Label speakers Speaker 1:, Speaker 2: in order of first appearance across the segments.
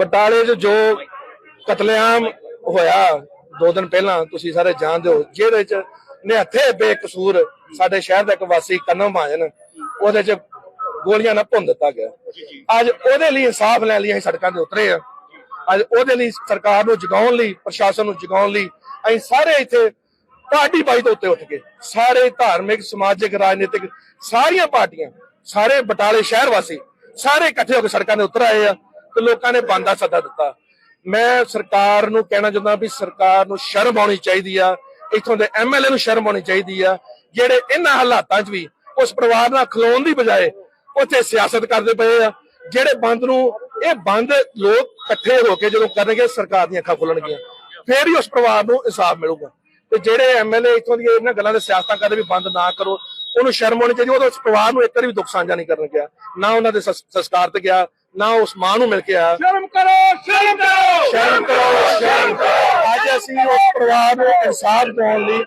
Speaker 1: ਬਟਾਲੇ 'ਚ ਜੋ ਕਤਲੇਆਮ ਹੋਇਆ, ਦੋ ਦਿਨ ਪਹਿਲਾਂ ਤੁਸੀਂ ਸਾਰੇ ਜਾਣਦੇ ਹੋ, ਜਿਹਦੇ 'ਚ ਨਿਹੱਥੇ ਬੇਕਸੂਰ ਸਾਡੇ ਸ਼ਹਿਰ ਦਾ ਇੱਕ ਵਾਸੀ ਕਨਮ ਮਾਜਨ ਉਹਦੇ 'ਚ ਗੋਲੀਆਂ ਨਾਲ ਭੁੰਨ ਦਿੱਤਾ ਗਿਆ। ਅੱਜ ਉਹਦੇ ਲਈ ਇਨਸਾਫ ਲੈਣ ਲਈ ਅਸੀਂ ਸੜਕਾਂ ਤੇ ਉਤਰੇ ਆ। ਅੱਜ ਉਹਦੇ ਲਈ ਸਰਕਾਰ ਨੂੰ ਜਗਾਉਣ ਲਈ, ਪ੍ਰਸ਼ਾਸਨ ਨੂੰ ਜਗਾਉਣ ਲਈ ਅਸੀਂ ਸਾਰੇ ਇੱਥੇ ਪਾਰਟੀ ਬਾਈ ਦੇ ਉੱਤੇ ਉੱਠ ਕੇ ਸਾਰੇ ਧਾਰਮਿਕ, ਸਮਾਜਿਕ, ਰਾਜਨੀਤਿਕ ਸਾਰੀਆਂ ਪਾਰਟੀਆਂ, ਸਾਰੇ ਬਟਾਲੇ ਸ਼ਹਿਰ ਵਾਸੀ ਸਾਰੇ ਇਕੱਠੇ ਹੋ ਕੇ ਸੜਕਾਂ ਤੇ ਉਤਰ ਆਏ ਆ। ਤੇ ਲੋਕਾਂ ਨੇ ਬੰਦ ਦਾ ਸੱਦਾ ਦਿੱਤਾ। ਮੈਂ ਸਰਕਾਰ ਨੂੰ ਕਹਿਣਾ ਚਾਹੁੰਦਾ ਵੀ ਸਰਕਾਰ ਨੂੰ ਸ਼ਰਮ ਆਉਣੀ ਚਾਹੀਦੀ ਆ। ਇੱਥੋਂ ਦੇ ਐਮਐਲਏ ਨੂੰ ਸ਼ਰਮ ਆਉਣੀ ਚਾਹੀਦੀ ਆ। ਜਿਹੜੇ ਇਹਨਾਂ ਹਾਲਾਤਾਂ 'ਚ ਵੀ ਉਸ ਪਰਿਵਾਰ ਨਾਲ ਖਲੋਣ ਦੀ ਬਜਾਏ ਉੱਥੇ ਸਿਆਸਤ ਕਰਦੇ ਪਏ ਆ। ਜਿਹੜੇ ਬੰਦ ਨੂੰ, ਇਹ ਬੰਦ ਲੋਕ ਇਕੱਠੇ ਹੋ ਕੇ ਜਦੋਂ ਕਰਨਗੇ, ਸਰਕਾਰ ਦੀਆਂ ਅੱਖਾਂ ਖੁੱਲਣਗੀਆਂ। ਫੇਰ ਹੀ ਉਸ ਪਰਿਵਾਰ ਨੂੰ ਇਨਸਾਫ ਮਿਲੂਗਾ। ਤੇ ਜਿਹੜੇ ਐਮਐਲਏ ਇੱਥੋਂ ਦੀਆਂ ਇਹਨਾਂ ਗੱਲਾਂ ਦੇ ਸਿਆਸਤਾਂ ਕਰਦੇ ਵੀ ਬੰਦ ਨਾ ਕਰੋ, ਉਹਨੂੰ ਸ਼ਰਮ ਆਉਣੀ ਚਾਹੀਦੀ ਉਹ ਉਸ ਪਰਿਵਾਰ ਨੂੰ ਇੱਕ ਵਾਰੀ ਵੀ ਦੁੱਖ ਸਾਂਝਾ ਨਹੀਂ ਕਰਨ ਗਿਆ। ਨਾ ਉਹਨਾਂ ਦੇ ਸੰਸਕਾਰ ਤੇ ਗਿਆ ਨਾ ਉਸ ਮਾਂ ਨੂੰ ਮਿਲ ਕੇ ਆਇਆ।
Speaker 2: ਸ਼ਰਮ ਕਰੋ ਸ਼ਰਮ ਕਰੋ।
Speaker 1: ਸ਼ਰਮ ਕਰੋ ਸ਼ਰਮ ਕਰੋ। ਅੱਜ ਅਸੀਂ ਉਸ ਪਰਿਵਾਰ ਨੂੰ ਇਨਸਾਫ ਦਿਵਾਉਣ ਲਈ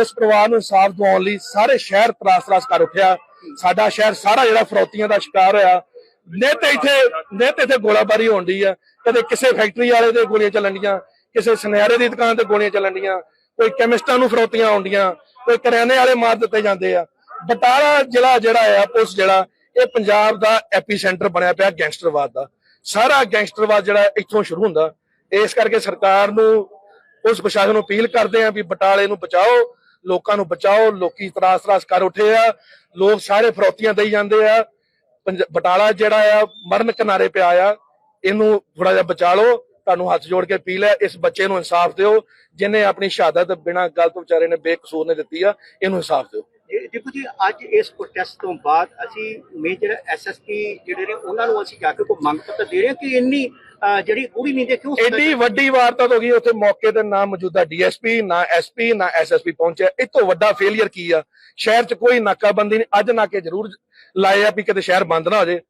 Speaker 1: ਉਸ ਪਰਿਵਾਰ ਨੂੰ ਇਨਸਾਫ ਦਿਵਾਉਣ ਲਈ ਸਾਰੇ ਸ਼ਹਿਰ ਤਰਾਸ-ਤਰਾਸ ਕਰ ਉੱਠਿਆ। ਸਾਡਾ ਸ਼ਹਿਰ ਸਾਰਾ ਜਿਹੜਾ ਫਰੌਤੀਆਂ ਦਾ ਸ਼ਿਕਾਰ ਹੋਇਆ। ਨਿੱਤ ਇੱਥੇ ਨਿੱਤ ਇੱਥੇ ਗੋਲਾਬਾਰੀ ਹੋਣ ਦੀ ਆ। ਕਦੇ ਕਿਸੇ ਫੈਕਟਰੀ ਵਾਲੇ ਦੇ ਗੋਲੀਆਂ ਚੱਲਣ ਡੀਆਂ ਕਿਸੇ ਸੁਨਿਆਰੇ ਦੀ ਦੁਕਾਨ ਤੇ ਗੋਲੀਆਂ ਚੱਲਣ ਡੀਆਂ ਕੋਈ ਕੈਮਿਸਟਾਂ ਨੂੰ ਫਰੌਤੀਆਂ ਆਉਂਦੀਆਂ ਕੋਈ ਕਰਿਆਨੇ ਵਾਲੇ ਮਾਰ ਦਿੱਤੇ ਜਾਂਦੇ ਆ। ਬਟਾਲਾ ਜ਼ਿਲ੍ਹਾ ਜਿਹੜਾ ਆ ਪੁਲਿਸ ਜਿਹੜਾ ਇਹ ਪੰਜਾਬ ਦਾ ਐਪੀ ਸੈਂਟਰ ਬਣਿਆ ਪਿਆ ਗੈਂਗਸਟਰਵਾਦ ਦਾ। ਸਾਰਾ ਗੈਂਗਸਟਰਵਾਦ ਜਿਹੜਾ ਇੱਥੋਂ ਸ਼ੁਰੂ ਹੁੰਦਾ। ਇਸ ਕਰਕੇ ਸਰਕਾਰ ਨੂੰ ਉਸ ਪ੍ਰਸ਼ਾਸਨ ਨੂੰ ਅਪੀਲ ਕਰਦੇ ਆ ਵੀ ਬਟਾਲੇ ਨੂੰ ਬਚਾਓ, ਲੋਕਾਂ ਨੂੰ ਬਚਾਓ, ਲੋਕੀ ਤਰਾਸ ਤਰਾਸ ਕਰ ਉੱਠੇ ਆ, ਲੋਕ ਸਾਰੇ ਫਰੋਤੀਆਂ ਦੇਈ ਜਾਂਦੇ ਆ। ਪੰਜ- ਬਟਾਲਾ ਜਿਹੜਾ ਆ, ਮਰਨ ਕਿਨਾਰੇ ਪਿਆ ਆ। ਇਹਨੂੰ ਥੋੜਾ ਜਿਹਾ ਬਚਾ ਲਓ ਤੁਹਾਨੂੰ ਹੱਥ ਜੋੜ ਕੇ ਅਪੀਲ ਹੈ, ਇਸ ਬੱਚੇ ਨੂੰ ਇਨਸਾਫ ਦਿਓ। ਜਿਨੇ ਆਪਣੀ ਸ਼ਹਾਦਤ ਬਿਨਾਂ ਗਲਤ ਵਿਚਾਰੇ ਨੇ, ਬੇਕਸੂਰ ਨੇ ਦਿੱਤੀ ਆ, ਇਹਨੂੰ ਇਨਸਾਫ ਦਿਓ।
Speaker 3: ਦੇਖੋ ਜੀ ਅੱਜ ਇਸ ਪ੍ਰੋਟੈਸਟ ਤੋਂ ਬਾਅਦ ਅਸੀਂ ਮੇਜਰ ਐਸਐਸਪੀ ਜਿਹੜੇ ਨੇ ਉਹਨਾਂ ਨੂੰ ਅਸੀਂ ਜਾ ਕੇ ਕੋਈ ਮੰਗ ਪੱਤਰ ਦੇ ਰਹੇ ਹਾਂ ਕਿ ਇੰਨੀ ਜਿਹੜੀ ਗੂੜੀ ਕਿਉਂ ਸੁੱਤੇ
Speaker 1: ਐਡੀ ਵੱਡੀ ਵਾਰਦਾਤ ਹੋ ਗਈ ਉੱਥੇ ਮੌਕੇ ਤੇ ਨਾ ਮੌਜੂਦਾ ਡੀਐਸਪੀ ਨਾ ਐਸਪੀ ਨਾ ਐਸਐਸਪੀ ਪਹੁੰਚਿਆ। ਇਹ ਤੋਂ ਵੱਡਾ ਫੇਲਿਅਰ ਕੀ ਆ? ਸ਼ਹਿਰ 'ਚ ਕੋਈ ਨਾਕਾਬੰਦੀ ਨਹੀਂ ਅੱਜ ਨਾਕੇ ਜ਼ਰੂਰ ਲਾਏ ਆ ਵੀ ਕਿਤੇ ਸ਼ਹਿਰ ਬੰਦ ਨਾ ਹੋ ਜਾਏ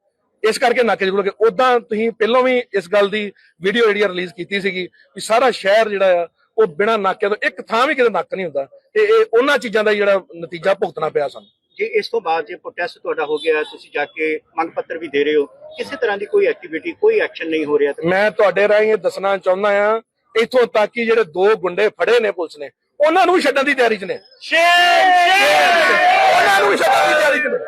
Speaker 1: ਇਸ ਕਰਕੇ ਨਾਕੇ ਜ਼ਰੂਰ ਲੱਗੇ। ਉਦਾਂ ਤੁਸੀਂ ਪਹਿਲਾਂ ਵੀ ਇਸ ਗੱਲ ਦੀ ਵੀਡੀਓ ਜਿਹੜੀ ਰਿਲੀਜ਼ ਕੀਤੀ ਸੀਗੀ ਵੀ ਸਾਰਾ ਸ਼ਹਿਰ ਜਿਹੜਾ ਆ ਉਹ ਬਿਨਾਂ ਨਾਕੇ ਤੋਂ ਇੱਕ ਥਾਂ ਵੀ ਕਿਤੇ ਨੱਕ ਨਹੀਂ ਹੁੰਦਾ। ਤੇ ਇਹ ਉਹਨਾਂ ਚੀਜ਼ਾਂ ਦਾ ਜਿਹੜਾ ਨਤੀਜਾ ਭੁਗਤਣਾ ਪਿਆ ਸਾਨੂੰ।
Speaker 3: ਜੇ ਇਸ ਤੋਂ ਬਾਅਦ ਜੇ ਪ੍ਰੋਟੈਸਟ ਤੁਹਾਡਾ ਹੋ ਗਿਆ ਤੁਸੀਂ ਜਾ ਕੇ ਮੰਗ ਪੱਤਰ ਵੀ ਦੇ ਰਹੇ ਹੋ ਕਿਸੇ ਤਰ੍ਹਾਂ ਦੀ ਕੋਈ ਐਕਟੀਵਿਟੀ ਕੋਈ ਐਕਸ਼ਨ ਨਹੀਂ ਹੋ ਰਿਹਾ
Speaker 1: ਮੈਂ ਤੁਹਾਡੇ ਰਾਹੀਂ ਇਹ ਦੱਸਣਾ ਚਾਹੁੰਦਾ ਆ ਇੱਥੋਂ ਤੱਕ ਕਿ ਜਿਹੜੇ ਦੋ ਗੁੰਡੇ ਫੜੇ ਨੇ ਪੁਲਿਸ ਨੇ ਉਹਨਾਂ ਨੂੰ ਛੱਡਣ ਦੀ ਤਿਆਰੀ 'ਚ ਨੇ। ਉਹਨਾਂ ਨੂੰ ਛੱਡਣ ਦੀ ਤਿਆਰੀ 'ਚ ਨੇ।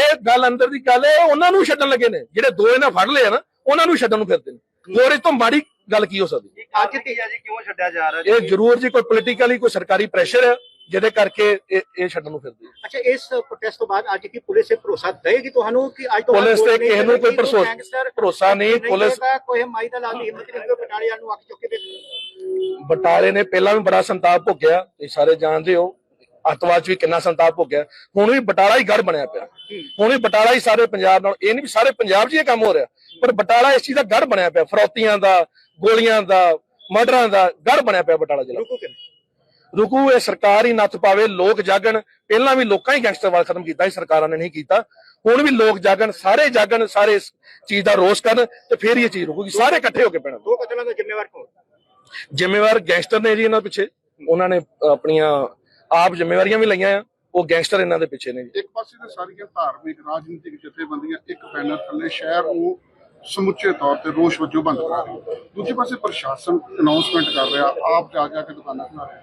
Speaker 1: ਇਹ ਗੱਲ ਅੰਦਰ ਦੀ ਗੱਲ ਹੈ ਉਹਨਾਂ ਨੂੰ ਛੱਡਣ ਲੱਗੇ ਨੇ। ਜਿਹੜੇ ਦੋ ਇਹਨਾਂ ਫੜ ਲਏ ਆ ਨਾ ਉਹਨਾਂ ਨੂੰ ਛੱਡਣ ਨੂੰ ਫਿਰਦੇ ਨੇ। ਹੋਰ ਇਸ ਤੋਂ ਮਾੜੀ ਗੱਲ ਕੀ ਹੋ ਸਕਦੀ?
Speaker 3: ਅੱਜ ਤੇ ਜੀ ਕਿਉਂ ਛੱਡਿਆ ਜਾ ਰਿਹਾ
Speaker 1: ਇਹ ਜ਼ਰੂਰ ਜੀ ਕੋਈ ਪੋਲੀਟੀਕਲੀ ਕੋਈ ਸਰਕਾਰੀ ਪ੍ਰੈਸ਼ਰ ਹੈ ਜਿਹਦੇ ਕਰਕੇ ਇਹ ਇਹ ਛੱਡਣ ਨੂੰ ਫਿਰਦੇ
Speaker 3: ਅੱਛਾ ਇਸ ਪ੍ਰੋਟੈਸਟ ਤੋਂ ਬਾਅਦ ਅੱਜ ਕੀ ਪੁਲਿਸ ਇਹ ਭਰੋਸਾ ਦੇਗੀ ਤੁਹਾਨੂੰ ਕਿ ਅੱਜ ਤੋਂ
Speaker 1: ਪੁਲਿਸ ਤੇ ਕਿਸੇ ਨੂੰ ਕੋਈ ਭਰੋਸਾ- ਨਹੀਂ, ਪੁਲਿਸ-
Speaker 3: ਕੋਈ ਮਾਈ ਦਾ ਲਾਲ ਹਿੰਮਤ ਨਹੀਂ ਹੋਵੇ ਬਟਾਲਿਆਂ ਨੂੰ ਅੱਖ ਚੁੱਕ ਕੇ
Speaker 1: ਬਟਾਲੇ ਨੇ ਪਹਿਲਾਂ ਵੀ ਬੜਾ ਸੰਤਾਪ ਭੋਗਿਆ ਇਹ ਸਾਰੇ ਜਾਣਦੇ ਹੋ। ਅੱਤਵਾਦ 'ਚ ਵੀ ਕਿੰਨਾ ਸੰਤਾਪ ਭੋਗਿਆ ਹੁਣ ਵੀ ਬਟਾਲਾ ਹੀ ਗੜ ਬਣਿਆ ਪਿਆ। ਹੁਣ ਵੀ ਬਟਾਲਾ ਹੀ ਸਾਰੇ ਪੰਜਾਬ ਨਾਲ ਇਹ ਨਹੀਂ ਵੀ ਸਾਰੇ ਪੰਜਾਬ 'ਚ ਇਹ ਕੰਮ ਹੋ ਰਿਹਾ। ਪਰ ਬਟਾਲਾ ਇਸ ਚੀਜ਼ ਦਾ ਗੜ ਬਣਿਆ ਪਿਆ। ਫਰੌਤੀਆਂ ਦਾ ਗੋਲੀਆਂ ਦਾ ਮਰਡਰਾਂ ਦਾ ਗੜ ਬਣਿਆ ਪਿਆ ਬਟਾਲਾ ਜ਼ਿਲ੍ਹਾ।
Speaker 3: ਰੁਕੋ
Speaker 1: ਇਹ ਸਰਕਾਰ ਹੀ ਨੱਥ ਪਾਵੇ ਲੋਕ ਜਾਗਣ। ਪਹਿਲਾਂ ਵੀ ਲੋਕਾਂ ਹੀ ਗੈਂਗਸਟਰਵਾਦ ਖਤਮ ਕੀਤਾ ਸੀ ਸਰਕਾਰਾਂ ਨੇ ਨਹੀਂ ਕੀਤਾ। ਹੁਣ ਵੀ ਲੋਕ ਜਾਗਣ ਸਾਰੇ ਜਾਗਣ ਸਾਰੇ ਇਸ ਚੀਜ਼ ਦਾ ਰੋਸ ਕਰਨ ਤੇ ਫਿਰ ਇਹ ਚੀਜ਼ ਰੁਕੂਗੀ। ਸਾਰੇ ਇਕੱਠੇ ਹੋ ਕੇ ਪੈਣਾ।
Speaker 3: ਦੋ ਕਤਲਾਂ ਦਾ ਜ਼ਿੰਮੇਵਾਰ ਕੌਣ?
Speaker 1: ਜ਼ਿੰਮੇਵਾਰ ਗੈਂਗਸਟਰ ਨੇ ਜੀ ਇਹਨਾਂ ਪਿੱਛੇ। ਉਹਨਾਂ ਨੇ ਆਪਣੀਆਂ ਆਪ ਜ਼ਿੰਮੇਵਾਰੀਆਂ ਵੀ ਲਈਆਂ ਆ ਉਹ ਗੈਂਗਸਟਰ ਇਹਨਾਂ ਦੇ ਪਿੱਛੇ ਨੇ ਜੀ।
Speaker 4: ਇੱਕ ਪਾਸੇ ਤੇ ਸਾਰੀਆਂ ਧਾਰਮਿਕ ਰਾਜਨੀਤਿਕ ਜਥੇਬੰਦੀਆਂ ਇੱਕ ਬੈਨਰ ਥੱਲੇ ਸ਼ਹਿਰ ਨੂੰ ਸਮੁੱਚੇ ਤੌਰ ਤੇ ਰੋਸ਼ ਵਜੋਂ ਬੰਦ ਕਰਾ ਰਹੀ ਦੂਜੇ ਪਾਸੇ ਪ੍ਰਸ਼ਾਸਨ ਅਨਾਉਂਸਮੈਂਟ ਕਰ ਰਿਹਾ ਆਪ ਜਾ ਜਾ ਕੇ ਦੁਕਾਨਾਂ ਖੁਲਾ ਰਿਹਾ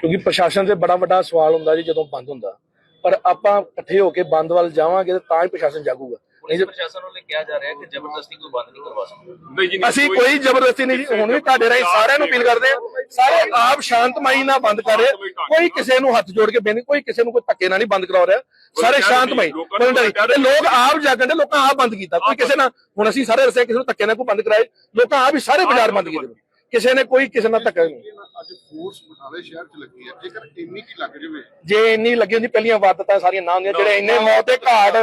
Speaker 1: ਕਿਉਂਕਿ ਪ੍ਰਸ਼ਾਸਨ ਤੇ ਬੜਾ ਵੱਡਾ ਸਵਾਲ ਹੁੰਦਾ ਜੀ ਜਦੋਂ ਬੰਦ ਹੁੰਦਾ। ਪਰ ਆਪਾਂ ਇਕੱਠੇ ਹੋ ਕੇ ਬੰਦ ਵੱਲ ਜਾਵਾਂਗੇ ਤਾਂ ਤਾਂ ਹੀ ਪ੍ਰਸ਼ਾਸਨ ਜਾਗੂਗਾ। ਨਹੀਂ ਜੇ-
Speaker 5: ਪ੍ਰਸ਼ਾਸਨ ਵੱਲੋਂ ਕਿਹਾ ਜਾ ਰਿਹਾ ਹੈ ਕਿ ਜ਼ਬਰਦਸਤੀ ਕੋਈ ਬੰਦ ਨਹੀਂ ਕਰਵਾ ਸਕਦਾ।
Speaker 2: ਨਹੀਂ ਜੀ ਨਹੀਂ,
Speaker 1: ਅਸੀਂ ਕੋਈ ਜ਼ਬਰਦਸਤੀ ਨਹੀਂ ਜੀ ਹੁਣ ਵੀ ਤੁਹਾਡੇ ਰਾਹੀਂ ਸਾਰਿਆਂ ਨੂੰ ਅਪੀਲ ਕਰਦੇ ਆ ਸਾਰੇ ਆਪ ਸ਼ਾਂਤਮਈ ਨਾਲ ਬੰਦ ਕਰ ਰਹੇ ਕੋਈ ਕਿਸੇ ਨੂੰ ਹੱਥ ਜੋੜ ਕੇ ਬੇਨਤੀ ਕੋਈ ਕਿਸੇ ਨੂੰ ਕੋਈ ਧੱਕੇ ਨਾਲ ਨਹੀਂ ਬੰਦ ਕਰਾ ਰਿਹਾ। ਸਾਰੇ ਸ਼ਾਂਤਮਈ। ਤੇ ਲੋਕ ਆਪ ਜਾਗਣ ਦੇ ਲੋਕਾਂ ਆਪ ਬੰਦ ਕੀਤਾ। ਕੋਈ ਕਿਸੇ ਨਾਲ ਹੁਣ ਅਸੀਂ ਸਾਰੇ ਰਸੇ ਕਿਸੇ ਨੂੰ ਧੱਕੇ ਨਾਲ ਕੋਈ ਬੰਦ ਕਰਾਏ। ਲੋਕਾਂ ਆਪ ਹੀ ਸਾਰੇ ਬਾਜ਼ਾਰ ਬੰਦ ਕੀਤੇ ਕਿਸੇ ਨੇ ਕੋਈ ਕਿਸੇ ਨਾਲ ਧੱਕਾ ਨਹੀਂ।
Speaker 4: ਅੱਜ ਫੋਰਸ ਬਟਾਲੇ ਸ਼ਹਿਰ 'ਚ ਲੱਗੀ ਹੈ ਜੇਕਰ ਇੰਨੀ ਕੀ ਲੱਗ ਜਾਵੇ।
Speaker 1: ਜੇ ਇੰਨੀ ਲੱਗੀ ਹੁੰਦੀ ਪਹਿਲੀਆਂ ਵਾਰਦਾਤਾਂ ਸਾਰੀਆਂ ਨਾ ਹੁੰਦੀਆਂ ਜਿਹੜੇ ਇੰਨੇ ਮੌਤ ਦੇ ਘਾਟ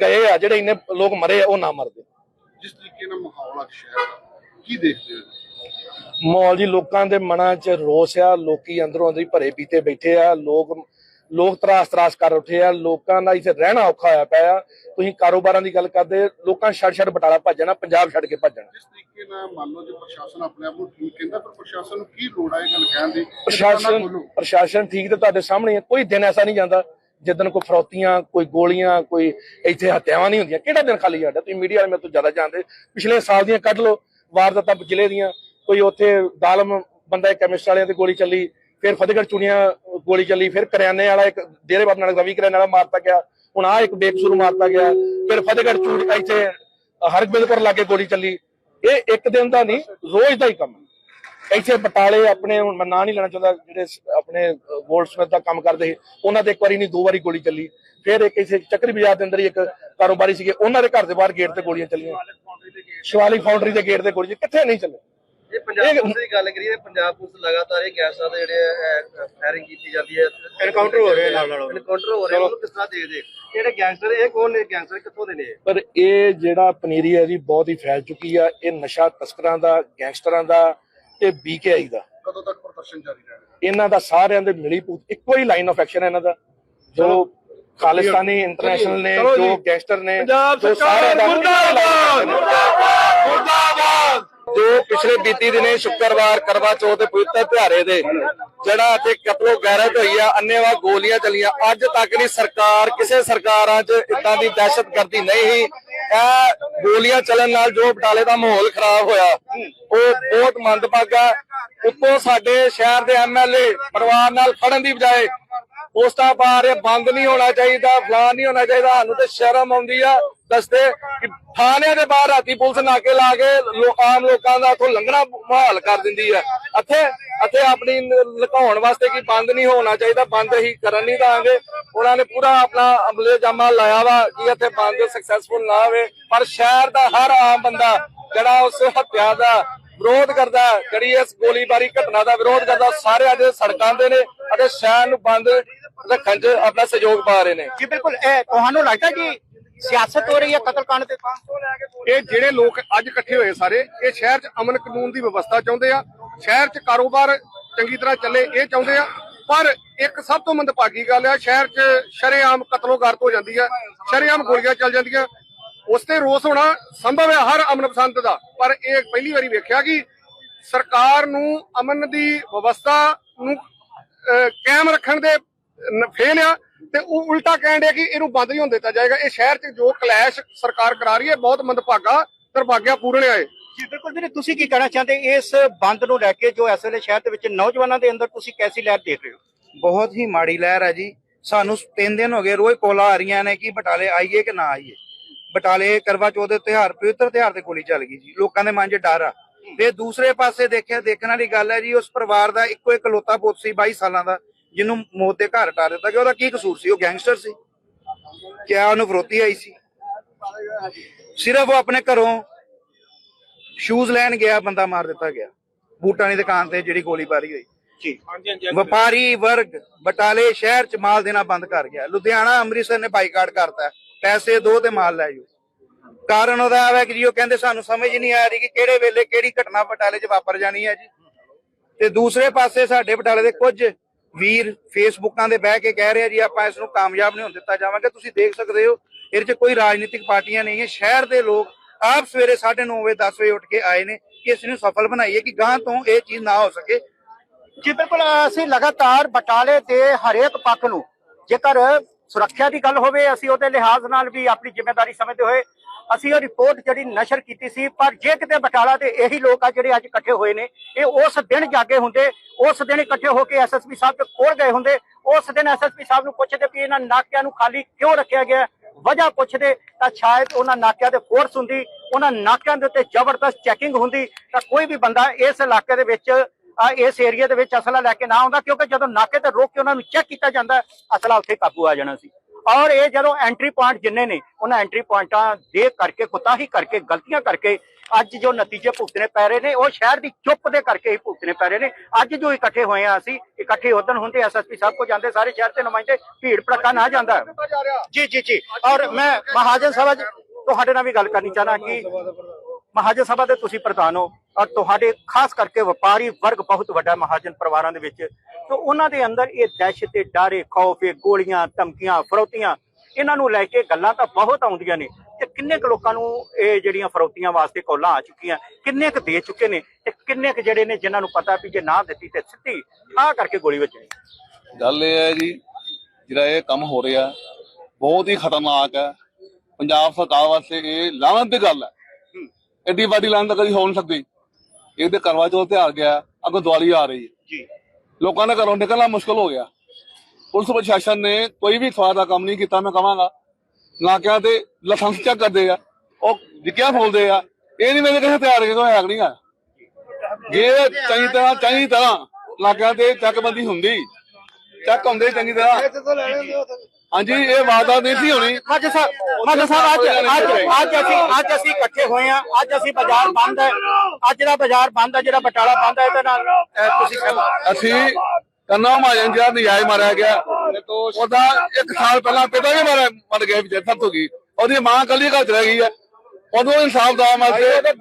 Speaker 1: ਗਏ ਆ ਜਿਹੜੇ ਇੰਨੇ ਲੋਕ ਮਰੇ ਆ ਉਹ ਨਾ ਮਰਦੇ।
Speaker 4: ਜਿਸ ਤਰੀਕੇ ਨਾਲ ਮਾਹੌਲ ਆ ਸ਼ਹਿਰ ਦਾ ਕੀ ਦੇਖਦੇ ਹੋ
Speaker 1: ਮਾਹੌਲ ਜੀ ਲੋਕਾਂ ਦੇ ਮਨਾਂ 'ਚ ਰੋਸ ਆ ਲੋਕੀ ਅੰਦਰੋਂ ਅੰਦਰ ਹੀ ਭਰੇ ਪੀਤੇ ਬੈਠੇ ਆ ਲੋਕ ਲੋਕ ਤਰਾਸ ਤਰਾਸ ਕਰ ਉੱਠੇ ਆ ਲੋਕਾਂ ਦਾ ਇੱਥੇ ਰਹਿਣਾ ਔਖਾ ਹੋਇਆ ਪਿਆ ਤੁਸੀਂ ਕਾਰੋਬਾਰਾਂ ਦੀ ਗੱਲ ਕਰਦੇ ਲੋਕਾਂ ਛੱਡ ਛੱਡ ਬਟਾਲਾ ਭੱਜਣਾ ਪੰਜਾਬ ਛੱਡ ਕੇ ਭੱਜਣਾ।
Speaker 4: ਜਿਸ ਤਰੀਕੇ ਨਾਲ ਮੰਨ ਲਓ ਜੇ ਪ੍ਰਸ਼ਾਸਨ ਆਪਣੇ ਆਪ ਨੂੰ ਠੀਕ ਕਹਿੰਦਾ ਪਰ ਪ੍ਰਸ਼ਾਸਨ ਨੂੰ ਕੀ ਲੋੜ ਹੈ ਇਹ ਗੱਲ ਕਹਿਣ ਦੀ?
Speaker 1: ਪ੍ਰਸ਼ਾਸਨ। ਪ੍ਰਸ਼ਾਸਨ ਠੀਕ ਤੇ ਤੁਹਾਡੇ ਸਾਹਮਣੇ ਹੈ ਕੋਈ ਦਿਨ ਐਸਾ ਨਹੀਂ ਜਾਂਦਾ। ਜਿੱਦਣ ਕੋਈ ਫਰੌਤੀਆਂ, ਕੋਈ ਗੋਲੀਆਂ, ਕੋਈ ਇੱਥੇ ਹੱਤਿਆਵਾਂ ਨਹੀਂ ਹੁੰਦੀਆਂ, ਕਿਹੜਾ ਦਿਨ ਖਾਲੀ ਸਾਡਾ? ਤੁਸੀਂ ਮੀਡੀਆ ਵਾਲੇ ਮੇਰੇ ਤੋਂ ਜ਼ਿਆਦਾ ਜਾਣਦੇ। ਪਿਛਲੇ ਸਾਲ ਦੀਆਂ ਕੱਢ ਲਓ, ਵਾਰਦਾਤਾਂ ਜ਼ਿਲ੍ਹੇ ਦੀਆਂ, ਕੋਈ ਉੱਥੇ ਦਾਲਮ ਬੰਦਾ ਕੈਮਿਸਟ ਵਾਲਿਆਂ ਤੇ ਗੋਲੀ ਚੱਲੀ, ਫਿਰ ਫਤਿਹਗੜ੍ਹ ਚੁਣੀਆਂ ਗੋਲੀ ਚੱਲੀ, ਫਿਰ ਕਰਿਆਨੇ ਵਾਲਾ ਇੱਕ ਡੇਰੇ ਬਾਬਾ ਨਾਨਕ ਰਵੀ ਕਰਿਆਨੇ ਵਾਲਾ ਮਾਰਤਾ ਗਿਆ, ਹੁਣ ਆ ਇੱਕ ਬੇਕਸੂਰ ਮਾਰਤਾ ਗਿਆ, ਫਿਰ ਫਤਿਹਗੜ੍ਹ ਚੂੜ ਇੱਥੇ ਹਰਗੋਬਿੰਦਪੁਰ ਲਾਗੇ ਗੋਲੀ ਚੱਲੀ। ਇਹ ਇੱਕ ਦਿਨ ਦਾ ਨਹੀਂ, ਰੋਜ਼ ਦਾ ਹੀ ਕੰਮ ਹੈ। ਇੱਥੇ ਬਟਾਲੇ ਆਪਣੇ ਹੁਣ ਮੈਂ ਨਾਂ ਨਹੀਂ ਲੈਣਾ ਚਾਹੁੰਦਾ ਜਿਹੜੇ ਆਪਣੇ ਗੋਲਡਸਮਿਥ ਦਾ ਕੰਮ ਕਰਦੇ ਸੀ ਉਹਨਾਂ ਦੇ ਇੱਕ ਵਾਰੀ ਨਹੀਂ ਦੋ ਵਾਰੀ ਗੋਲੀ ਚੱਲੀ। ਫਿਰ ਇੱਕ ਇਸੇ ਚੱਕਰੀ ਬਾਜ਼ਾਰ ਦੇ ਅੰਦਰ ਹੀ ਇੱਕ ਕਾਰੋਬਾਰੀ ਸੀਗੇ ਉਹਨਾਂ ਦੇ ਘਰ ਦੇ ਬਾਹਰ ਗੇਟ ਤੇ ਗੋਲੀਆਂ ਚੱਲੀਆਂ। ਸ਼ਿਵਾਲਿਕ ਫਾਊਂਡਰੀ ਦੇ ਗੇਟ ਤੇ ਗੋਲੀ ਕਿੱਥੇ ਨਹੀਂ ਚੱਲੇ।
Speaker 5: ਇਹ ਪੰਜਾਬ ਪੁਲਿਸ ਦੀ ਗੱਲ ਕਰੀਏ ਪੰਜਾਬ ਪੁਲਿਸ ਲਗਾਤਾਰ ਇਹ ਗੈਸਾਂ ਦੇ ਜਿਹੜੇ ਫਾਇਰਿੰਗ ਕੀਤੀ ਜਾਂਦੀ ਹੈ।
Speaker 3: Encounter ਹੋ ਰਹੇ ਨਾਲ ਨਾਲ।
Speaker 5: ਐਨਕਾਊਂਟਰ ਹੋ ਰਹੇ ਉਹਨੂੰ ਕਿਸ ਤਰ੍ਹਾਂ ਦੇਖਦੇ? ਜਿਹੜੇ ਗੈਂਗਸਟਰ ਇਹ ਕੌਣ ਨੇ? ਗੈਂਗਸਟਰ ਕਿੱਥੋਂ ਦੇ ਨੇ ਇਹ?
Speaker 1: ਪਰ ਇਹ ਜਿਹੜਾ ਪਨੀਰੀ ਹੈ ਜੀ ਬਹੁਤ ਹੀ ਫੈਲ ਚੁੱਕੀ ਆ। ਇਹ ਨਸ਼ਾ ਤਸਕਰਾਂ ਦਾ ਗੈਂਗਸਟਰਾਂ ਦਾ ਤੇ ਬੀਕੇਆਈ ਦਾ।
Speaker 4: ਕਦੋਂ ਤੱਕ ਪ੍ਰਦਰਸ਼ਨ ਜਾਰੀ ਰਹੇਗਾ
Speaker 1: ਇਹਨਾਂ ਦਾ ਸਾਰਿਆਂ ਦੇ ਮਿਲੀ ਭੂਤ। ਇੱਕੋ ਹੀ ਲਾਈਨ ਆਫ ਐਕਸ਼ਨ ਹੈ ਇਹਨਾਂ ਦਾ। ਜੋ ਖਾਲਿਸਤਾਨੀ ਇੰਟਰਨੈਸ਼ਨਲ ਨੇ
Speaker 2: ਜੀ।
Speaker 1: ਗੈਂਗਸਟਰ ਨੇ ਜੋ ਸਾਰਿਆਂ ਦਾ
Speaker 2: ਮੁਰਦਾਬਾਦ! ਮੁਰਦਾਬਾਦ!
Speaker 1: ਜੋ ਪਿਛਲੇ ਬੀਤੀ ਦਿਨੇ ਸ਼ੁੱਕਰਵਾਰ ਕਰਵਾ ਚੌਥ ਦੇ ਪਵਿੱਤਰ ਤਿਹਾਰੇ ਦੇ ਜਿਹੜਾ ਇੱਥੇ ਕਤਲੋ ਗੈਰਤ ਹੋਈ ਆ ਅੰਨੇਵਾ ਗੋਲੀਆਂ ਚੱਲੀਆਂ ਅੱਜ ਤੱਕ ਨਹੀਂ ਸਰਕਾਰ ਕਿਸੇ ਸਰਕਾਰਾਂ 'ਚ ਇਦਾਂ ਦੀ ਦਹਿਸ਼ਤਗਰਦੀ ਨਹੀਂ ਇਹ ਗੋਲੀਆਂ ਚੱਲਣ ਨਾਲ ਜੋ ਬਟਾਲੇ ਦਾ ਮਾਹੌਲ ਖਰਾਬ ਹੋਇਆ, ਉਹ ਬਹੁਤ ਮੰਦਭਾਗਾ ਉੱਤੋਂ ਸਾਡੇ ਸ਼ਹਿਰ ਦੇ ਐਮਐਲਏ ਪਰਿਵਾਰ ਨਾਲ ਖੜਨ ਦੀ ਬਜਾਏ ਪੋਸਟਾਂ ਪਾ ਰਹੇ, ਬੰਦ ਨਹੀਂ ਹੋਣਾ ਚਾਹੀਦਾ ਫਲਾਨ ਨਹੀਂ ਹੋਣਾ ਚਾਹੀਦਾ। ਸਾਨੂੰ ਤੇ ਸ਼ਰਮ ਆਉਂਦੀ ਆ, ਦੱਸਦੇ ਕਿ ਥਾਣਿਆਂ ਦੇ ਬਾਹਰ ਰਾਤੀ ਪੁਲਿਸ ਨਾਕੇ ਲਾ ਕੇ ਆਮ ਲੋਕਾਂ ਦਾ ਉੱਥੋਂ ਲੰਘਣਾ ਮਾਹੌਲ ਕਰ ਦਿੰਦੀ ਆ। ਇੱਥੇ ਇੱਥੇ ਆਪਣੀ ਨ- ਲੁਕਾਉਣ ਵਾਸਤੇ ਕਿ ਬੰਦ ਨਹੀਂ ਹੋਣਾ ਚਾਹੀਦਾ, ਬੰਦ ਹੀ ਕਰਨ ਨਹੀਂ ਦਾਂਗੇ। ਉਹਨਾਂ ਨੇ ਪੂਰਾ ਆਪਣਾ ਅਮਲੇ ਜਾਮਾ ਲਾਇਆ ਵਾ ਕਿ ਇੱਥੇ ਬੰਦ ਸਕਸੈਸਫੁਲ ਨਾ ਹੋਵੇ। ਪਰ ਸ਼ਹਿਰ ਦਾ ਹਰ ਆਮ ਬੰਦਾ ਜਿਹੜਾ ਉਸ ਹੱਤਿਆ ਦਾ ਵਿਰੋਧ ਕਰਦਾ ਹੈ, ਜਿਹੜੀ ਇਸ ਗੋਲੀਬਾਰੀ ਘਟਨਾ ਦਾ ਵਿਰੋਧ ਕਰਦਾ ਸਾਰੇ ਅੱਜ ਸੜਕਾਂ ਦੇ ਨੇ ਅਤੇ ਸ਼ਹਿਰ ਨੂੰ ਬੰਦ ਰੱਖਣ 'ਚ ਆਪਣਾ ਸਹਿਯੋਗ ਪਾ ਰਹੇ ਨੇ।
Speaker 3: ਜੀ ਬਿਲਕੁਲ। ਇਹ ਤੁਹਾਨੂੰ ਲੱਗਦਾ ਜੀ ਸਿਆਸਤ ਹੋ ਰਹੀ ਹੈ ਕਤਲकांड ਤੇ?
Speaker 4: ਇਹ ਜਿਹੜੇ ਲੋਕ ਅੱਜ ਇਕੱਠੇ ਹੋਏ ਸਾਰੇ ਇਹ ਸ਼ਹਿਰ 'ਚ ਅਮਨ ਕਾਨੂੰਨ ਦੀ ਵਿਵਸਥਾ ਚਾਹੁੰਦੇ ਆ। ਸ਼ਹਿਰ 'ਚ ਕਾਰੋਬਾਰ ਚੰਗੀ ਤਰ੍ਹਾਂ ਚੱਲੇ ਇਹ ਚਾਹੁੰਦੇ ਆ। ਪਰ ਇੱਕ ਸਭ ਤੋਂ ਮੰਦਭਾਗੀ ਗੱਲ ਆ ਸ਼ਹਿਰ 'ਚ ਸ਼ਰੇਆਮ ਕਤਲੋਗਾਰਤ ਹੋ ਜਾਂਦੀ ਆ। ਸ਼ਰੇਆਮ ਗੋਲੀਆਂ ਚੱਲ ਜਾਂਦੀਆਂ। ਉਸ ਤੇ ਰੋਸ ਹੋਣਾ ਸੰਭਵ ਹੈ ਹਰ ਅਮਨ ਪਸੰਦ ਦਾ। ਪਰ ਇਹ ਪਹਿਲੀ ਵਾਰੀ ਵੇਖਿਆ ਕਿ ਸਰਕਾਰ ਨੂੰ ਅਮਨ ਦੀ ਵਿਵਸਥਾ ਨੂੰ ਕਾਇਮ ਰੱਖਣ ਦੇ ਫੇਲ ਆ ਤੇ ਉਹ ਉਲਟਾ ਕਹਿਣ ਡਿਆ ਕਿ ਇਹਨੂੰ ਬੰਦ ਨਹੀਂ ਹੋਣ ਦਿੱਤਾ ਜਾਏਗਾ। ਇਹ ਸ਼ਹਿਰ 'ਚ ਜੋ ਕਲੈਸ਼ ਸਰਕਾਰ ਕਰਾ ਰਹੀ ਹੈ ਬਹੁਤ ਮੰਦਭਾਗਾ ਦੁਰਭਾਗਿਆ ਪੂਰਨ ਹੈ ਇਹ।
Speaker 3: ਜੀ ਬਿਲਕੁਲ ਵੀਰੇ ਤੁਸੀਂ ਕੀ ਕਹਿਣਾ ਚਾਹੁੰਦੇ? ਇਸ ਬੰਦ ਨੂੰ ਲੈ ਕੇ ਜੋ ਇਸ ਵੇਲੇ ਸ਼ਹਿਰ ਦੇ ਵਿੱਚ ਨੌਜਵਾਨਾਂ ਦੇ ਅੰਦਰ ਤੁਸੀਂ ਕੈਸੀ ਲਹਿਰ ਦੇਖ ਰਹੇ ਹੋ?
Speaker 6: ਬਹੁਤ ਹੀ ਮਾੜੀ ਲਹਿਰ ਹੈ ਜੀ। ਸਾਨੂੰ ਤਿੰਨ ਦਿਨ ਹੋ ਗਏ ਰੋਜ਼ ਕੋਲਾ ਆ ਰਹੀਆਂ ਨੇ ਕਿ ਬਟਾਲੇ ਆਈਏ ਕਿ ਨਾ ਆਈਏ। ਬਟਾਲੇ ਕਰਵਾ ਚੌਥ ਦੇ ਤਿਉਹਾਰ ਪਵਿੱਤਰ ਤਿਉਹਾਰ ਤੇ ਗੋਲੀ ਚੱਲ ਗਈ ਜੀ। ਲੋਕਾਂ ਦੇ ਮਨ 'ਚ ਡਰ ਆ। ਤੇ ਦੂਸਰੇ ਪਾਸੇ ਦੇਖਿਆ ਦੇਖਣ ਵਾਲੀ ਗੱਲ ਹੈ ਜੀ ਉਸ ਪਰਿਵਾਰ ਦਾ ਇੱਕੋ ਇੱਕ ਲੋਤਾ ਪੁੱਤ ਸੀ 22 ਸਾਲਾਂ ਦਾ ਜਿਹਨੂੰ ਮੌਤ ਦੇ ਘਰ ਹਟਾ ਦਿੱਤਾ ਗਿਆ। ਉਹਦਾ ਕੀ ਕਸੂਰ ਸੀ? ਉਹ ਗੈਂਗਸਟਰ ਸੀ। ਕਿਆ ਉਹਨੂੰ ਫਰੋਤੀ ਆਈ ਸੀ? ਸਿਰਫ ਉਹ ਆਪਣੇ ਘਰੋਂ ਸ਼ੂਜ਼ ਲੈਣ ਗਿਆ ਬੰਦਾ ਮਾਰ ਦਿੱਤਾ ਗਿਆ। ਬੂਟਾਂ ਦੀ ਦੁਕਾਨ ਤੇ ਜਿਹੜੀ ਗੋਲੀਬਾਰੀ ਹੋਈ।
Speaker 3: ਜੀ।
Speaker 6: ਵਪਾਰੀ ਵਰਗ ਬਟਾਲੇ ਸ਼ਹਿਰ ਚ ਮਾਲ ਦੇਣਾ ਬੰਦ ਕਰ ਗਿਆ। ਲੁਧਿਆਣਾ ਅੰਮ੍ਰਿਤਸਰ ਨੇ ਬਾਈਕਾਟ ਕਰਤਾ। ਹੈ। ਪੈਸੇ ਦੋ ਤੇ ਮਾਲ ਲੈ ਜਾਓ ਕਾਰਨ ਉਹਦਾ ਇਹ ਕਿ ਜੀ ਉਹ ਕਹਿੰਦੇ ਸਾਨੂੰ ਸਮਝ ਨਹੀਂ ਆ ਰਹੀ ਕਿ ਕਿਹੜੇ ਵੇਲੇ ਕਿਹੜੀ ਘਟਨਾ ਬਟਾਲੇ 'ਚ ਵਾਪਰ ਜਾਣੀ ਹੈ ਜੀ। ਤੇ ਦੂਸਰੇ ਪਾਸੇ ਸਾਡੇ ਬਟਾਲੇ ਦੇ ਕੁਝ ਵੀਰ ਫੇਸਬੁੱਕਾਂ ਦੇ ਬਹਿ ਕੇ ਕਹਿ ਰਹੇ ਆ ਜੀ, ਆਪਾਂ ਇਸ ਨੂੰ ਕਾਮਯਾਬ ਨਹੀਂ ਹੋਣ ਦਿੱਤਾ ਜਾਵਾਂਗੇ। ਤੁਸੀਂ ਦੇਖ ਸਕਦੇ ਹੋ, ਇਹਦੇ 'ਚ ਕੋਈ ਰਾਜਨੀਤਿਕ ਪਾਰਟੀਆਂ ਨਹੀਂ ਹੈ। ਸ਼ਹਿਰ ਦੇ ਲੋਕ ਆਪ ਸਵੇਰੇ 9:30 ਵਜੇ 10 ਵਜੇ ਉੱਠ ਕੇ ਆਏ ਨੇ ਕਿ ਇਸ ਨੂੰ ਸਫਲ ਬਣਾਈਏ, ਕਿ ਗਾਂ ਤੋਂ ਇਹ ਚੀਜ਼ ਨਾ ਹੋ ਸਕੇ।
Speaker 3: ਜੀ, ਬਿਲਕੁਲ, ਅਸੀਂ ਲਗਾਤਾਰ ਬਟਾਲੇ ਦੇ ਹਰੇਕ ਪੱਖ ਨੂੰ ਜੇਕਰ ਸੁਰੱਖਿਆ ਦੀ ਗੱਲ ਹੋਵੇ, ਅਸੀਂ ਉਹਦੇ ਲਿਹਾਜ਼ ਨਾਲ ਵੀ ਆਪਣੀ ਜ਼ਿੰਮੇਵਾਰੀ ਸਮਝਦੇ ਹੋਏ ਅਸੀਂ ਉਹ ਰਿਪੋਰਟ ਜਿਹੜੀ ਨਸ਼ਰ ਕੀਤੀ ਸੀ, ਪਰ ਜੇ ਕਿਤੇ ਬਟਾਲਾ ਦੇ ਇਹੀ ਲੋਕ ਆ ਜਿਹੜੇ ਅੱਜ ਇਕੱਠੇ ਹੋਏ ਨੇ, ਇਹ ਉਸ ਦਿਨ ਜਾਗੇ ਹੁੰਦੇ, ਉਸ ਦਿਨ ਇਕੱਠੇ ਹੋ ਕੇ ਐਸਐਸਪੀ ਸਾਹਿਬ ਦੇ ਕੋਲ ਗਏ ਹੁੰਦੇ, ਉਸ ਦਿਨ ਐਸਐਸਪੀ ਸਾਹਿਬ ਨੂੰ ਪੁੱਛਦੇ ਵੀ ਇਹਨਾਂ ਨਾਕਿਆਂ ਨੂੰ ਖਾਲੀ ਕਿਉਂ ਰੱਖਿਆ ਗਿਆ? ਵਜ੍ਹਾ ਪੁੱਛਦੇ, ਤਾਂ ਸ਼ਾਇਦ ਉਹਨਾਂ ਨਾਕਿਆਂ ਤੇ ਫੋਰਸ ਹੁੰਦੀ, ਉਹਨਾਂ ਨਾਕਿਆਂ ਦੇ ਉੱਤੇ ਜ਼ਬਰਦਸਤ ਚੈਕਿੰਗ ਹੁੰਦੀ, ਤਾਂ ਕੋਈ ਵੀ ਬੰਦਾ ਇਸ ਇਲਾਕੇ ਦੇ ਵਿੱਚ ਇਸ ਏਰੀਆ ਦੇ ਵਿੱਚ ਅਸਲਾ ਲੈ ਕੇ ਨਾ ਆਉਂਦਾ, ਕਿਉਂਕਿ ਜਦੋਂ ਨਾਕੇ ਤੇ ਰੋਕ ਕੇ ਉਹਨਾਂ ਨੂੰ ਚੈੱਕ ਕੀਤਾ ਜਾਂਦਾ, ਅਸਲਾ ਉੱਥੇ ਕਾਬੂ ਆ ਜਾਣਾ ਸੀ। ਔਰ ਇਹ ਜਦੋਂ ਐਂਟਰੀ ਪੁਆਇੰਟ ਜਿੰਨੇ ਨੇ, ਉਹਨਾਂ ਐਂਟਰੀ ਪੁਆਇੰਟਾਂ ਦੇ ਕਰਕੇ ਕੁਤਾਹੀ ਕਰਕੇ, ਗਲਤੀਆਂ ਕਰਕੇ, ਅੱਜ ਜੋ ਨਤੀਜੇ ਭੁਗਤਣੇ ਪੈ ਰਹੇ ਨੇ, ਉਹ ਸ਼ਹਿਰ ਦੀ ਚੁੱਪ ਦੇ ਕਰਕੇ ਹੀ ਭੁਗਤਣੇ ਪੈ ਰਹੇ ਨੇ। ਅੱਜ ਜੋ ਇਕੱਠੇ ਹੋਏ ਆ ਅਸੀਂ, ਇਕੱਠੇ ਉਦਣ ਹੁੰਦੇ ਐਸਐਸਪੀ ਸਾਹਿਬ ਕੋ ਜਾਂਦੇ, ਸਾਰੇ ਸ਼ਹਿਰ ਦੇ ਨੁਮਾਇੰਦੇ ਭੀੜ ਭੜਕਾ ਨਾ ਜਾਂਦਾ। ਜੀ ਜੀ ਜੀ। ਔਰ ਮੈਂ ਮਹਾਜਨ ਸਭਾ 'ਚ ਤੁਹਾਡੇ ਨਾਲ ਵੀ ਗੱਲ ਕਰਨੀ ਚਾਹਨਾ ਕਿ ਮਹਾਜਨ ਸਭਾ ਦੇ ਤੁਸੀਂ ਪ੍ਰਧਾਨ ਹੋ। ਤੁਹਾਡੇ ਖਾਸ ਕਰਕੇ ਵਪਾਰੀ ਵਰਗ ਬਹੁਤ ਵੱਡਾ ਮਹਾਜਨ ਪਰਿਵਾਰਾਂ ਦੇ ਵਿੱਚ। ਤੋਂ ਉਹਨਾਂ ਦੇ ਅੰਦਰ ਇਹ ਦਹਿਸ਼ਤ ਤੇ ਡਾਰੇ ਖੌਫ ਇਹ ਗੋਲੀਆਂ ਧਮਕੀਆਂ ਫਰੌਤੀਆਂ ਇਹਨਾਂ ਨੂੰ ਲੈ ਕੇ ਗੱਲਾਂ ਤਾਂ ਬਹੁਤ ਆਉਂਦੀਆਂ ਨੇ ਤੇ ਕਿੰਨੇ ਕੁ ਲੋਕਾਂ ਨੂੰ ਇਹ ਜਿਹੜੀਆਂ ਫਰੌਤੀਆਂ ਵਾਸਤੇ ਕਾਲਾਂ ਆ ਚੁੱਕੀਆਂ ਕਿੰਨੇ ਕੁ ਦੇ ਚੁੱਕੇ ਨੇ ਤੇ ਕਿੰਨੇ ਕੁ ਜਿਹੜੇ ਨੇ ਜਿਨ੍ਹਾਂ ਨੂੰ ਪਤਾ ਵੀ ਜੇ ਨਾ ਦਿੱਤੀ ਤੇ ਸਿੱਧੀ ਆ ਕਰਕੇ ਗੋਲੀ ਵੱਜਣੀ
Speaker 7: ਗੱਲ ਇਹ ਹੈ ਜੀ
Speaker 2: ਜਿਹੜਾ ਇਹ ਕੰਮ ਹੋ ਰਿਹਾ ਬਹੁਤ ਹੀ ਖਤਰਨਾਕ ਹੈ। ਪੰਜਾਬ ਸਰਕਾਰ ਵਾਸਤੇ ਇਹ ਲਾਹਨਤ ਦੀ ਗੱਲ ਹੈ। ਐਡੀ ਵੱਡੀ ਲਾਹਨਤ ਤਾਂ ਕਦੀ ਹੋ ਨਹੀਂ ਸਕਦੀ। ਇਹ ਤੇ ਕਰਵਾ ਚੌਥ ਤੇ ਆ ਗਿਆ ਅੱਗੋਂ ਦੀਵਾਲੀ ਆ ਰਹੀ ਹੈ।
Speaker 3: ਜੀ।
Speaker 2: ਲੋਕਾਂ ਨੇ ਘਰੋਂ ਨਿਕਲਣਾ ਮੁਸ਼ਕਲ ਹੋ ਗਿਆ। ਪੁਲਿਸ ਪ੍ਰਸ਼ਾਸਨ ਨੇ ਕੋਈ ਵੀ ਸਵਾਰ ਦਾ ਕੰਮ ਨਹੀਂ ਕੀਤਾ ਮੈਂ ਕਹਾਂਗਾ। ਨਾਕਿਆਂ ਤੇ ਲਾਇਸੈਂਸ ਚੈੱਕ ਕਰਦੇ ਆ ਉਹ ਵਿਕਿਆ ਫੋਲਦੇ ਆ। ਇਹ ਨਹੀਂ ਮੇਰੇ ਕਿਸੇ ਤਿਆਰ ਕੇ ਕੋਈ ਹੈਕ ਨਹੀਂ ਆ ਜੇ ਚੰਗੀ ਤਰ੍ਹਾਂ ਚੰਗੀ ਤਰ੍ਹਾਂ ਨਾਕਿਆਂ ਤੇ ਚੱਕਬੰਦੀ ਹੁੰਦੀ। ਚੱਕ ਹੁੰਦੇ ਚੰਗੀ ਤਰ੍ਹਾਂ। ਹਾਂਜੀ ਇਹ ਵਾਰਦਾਤ ਨਹੀਂ ਸੀ ਹੋਣੀ।
Speaker 3: ਅੱਜ ਸਾਹਿਬ ਮਾਜਾ ਸਾਹਿਬ ਅੱਜ ਅੱਜ ਅੱਜ ਅਸੀਂ ਅੱਜ ਅਸੀਂ ਇਕੱਠੇ ਹੋਏ ਆ ਅੱਜ ਅਸੀਂ ਬਾਜ਼ਾਰ ਬੰਦ ਹੈ। ਅੱਜ ਜਿਹੜਾ ਬਾਜ਼ਾਰ ਬੰਦ ਹੈ ਜਿਹੜਾ ਬਟਾਲਾ ਬੰਦ ਹੈ ਇਹਦੇ ਨਾਲ ਤੁਸੀਂ
Speaker 2: ਅਸੀਂ ਕੰਨਾ ਮਹਾਜਨ ਜਿਹੜਾ ਨਜਾਇਜ਼ ਮਾਰਿਆ ਗਿਆ। ਉਹਦਾ ਇੱਕ ਸਾਲ ਪਹਿਲਾਂ ਪਿਤਾ ਵੀ ਮਾਰਿਆ ਮਰ ਗਿਆ ਵਿਜੇ ਸਭ ਤੋਂ ਗਈ। ਉਹਦੀ ਮਾਂ ਕੱਲੀ ਘਰ ਚ ਰਹਿ ਗਈ ਹੈ। ਉਦੋਂ ਇਨਸਾਫ ਦਾ ਵਾਸਤੇ ਉਹਦੇ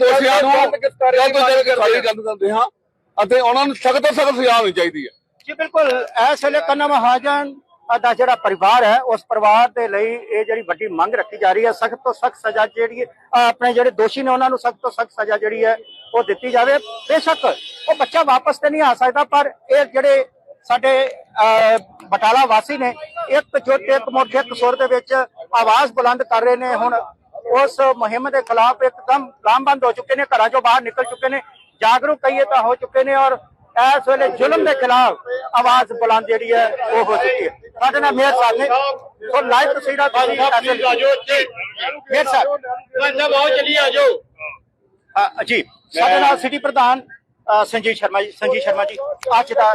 Speaker 2: ਦੋਸ਼ੀਆਂ ਨੂੰ ਜਲਦ ਤੋਂ ਜਲਦ ਗ੍ਰਿਫਤਾਰੀ ਕਰਨ ਕਰਦੇ ਹਾਂ। ਅਤੇ ਉਹਨਾਂ ਨੂੰ ਸਖਤ ਤੋਂ ਸਖਤ ਸਜ਼ਾ ਹੋਣੀ ਚਾਹੀਦੀ ਹੈ।
Speaker 3: ਜੀ ਬਿਲਕੁਲ। ਇਸ ਵੇਲੇ ਕੰਨਾ ਮਹਾਜਨ ਦਾ ਜਿਹੜਾ ਪਰਿਵਾਰ ਹੈ, ਉਸ ਪਰਿਵਾਰ ਦੇ ਲਈ ਇਹ ਜਿਹੜੀ ਵੱਡੀ ਮੰਗ ਰੱਖੀ ਜਾ ਰਹੀ ਹੈ, ਸਖਤ ਤੋਂ ਸਖਤ ਸਜ਼ਾ ਜਿਹੜੀ ਆਪਣੇ ਜਿਹੜੇ ਦੋਸ਼ੀ ਨੇ ਉਹਨਾਂ ਨੂੰ ਸਖਤ ਤੋਂ ਸਖਤ ਸਜ਼ਾ ਜਿਹੜੀ ਹੈ, ਉਹ ਦਿੱਤੀ ਜਾਵੇ। ਬੇਸ਼ੱਕ ਉਹ ਬੱਚਾ ਵਾਪਸ ਤੇ ਨਹੀਂ ਆ ਸਕਦਾ, ਪਰ ਇਹ ਜਿਹੜੇ ਸਾਡੇ ਬਟਾਲਾ ਵਾਸੀ ਨੇ, ਇੱਕ ਜੁੱਟ, ਇੱਕ ਮੁੱਠ, ਇੱਕ ਸੁਰ ਦੇ ਵਿੱਚ ਆਵਾਜ਼ ਬੁਲੰਦ ਕਰ ਰਹੇ ਨੇ। ਹੁਣ ਉਸ ਮੁਹਿੰਮ ਦੇ ਖਿਲਾਫ ਇੱਕਦਮ ਲਾਮਬੰਦ ਹੋ ਚੁੱਕੇ ਨੇ, ਘਰਾਂ ਚੋਂ ਬਾਹਰ ਨਿਕਲ ਚੁੱਕੇ ਨੇ, ਜਾਗਰੂਕ ਕਹੀਏ ਤਾਂ ਹੋ ਚੁੱਕੇ ਨੇ ਔਰ ਇਸ ਵੇਲੇ ਜ਼ੁਲਮ ਦੇ ਖਿਲਾਫ ਆਵਾਜ਼ ਬੁਲੰਦ ਜਿਹੜੀ ਹੈ ਉਹ ਹੋ ਚੁੱਕੀ ਹੈ। ਸਾਡੇ ਨਾਲ ਮੇਅਰ ਸਾਹਿਬ ਨੇ ਸੋ ਲਾਈਵ ਤਸਵੀਰਾਂ ਤੁਸੀਂ ਮੇਅਰ ਸਾਹਿਬ।
Speaker 5: ਪੰਜਾਬ ਆਓ ਚਲੀ ਆ ਜਾਓ।
Speaker 3: ਅ, ਜੀ ਸਾਡੇ ਨਾਲ ਸਿਟੀ ਪ੍ਰਧਾਨ ਸੰਜੀਵ ਸ਼ਰਮਾ ਜੀ ਸੰਜੀਵ ਸ਼ਰਮਾ ਜੀ ਅੱਜ ਦਾ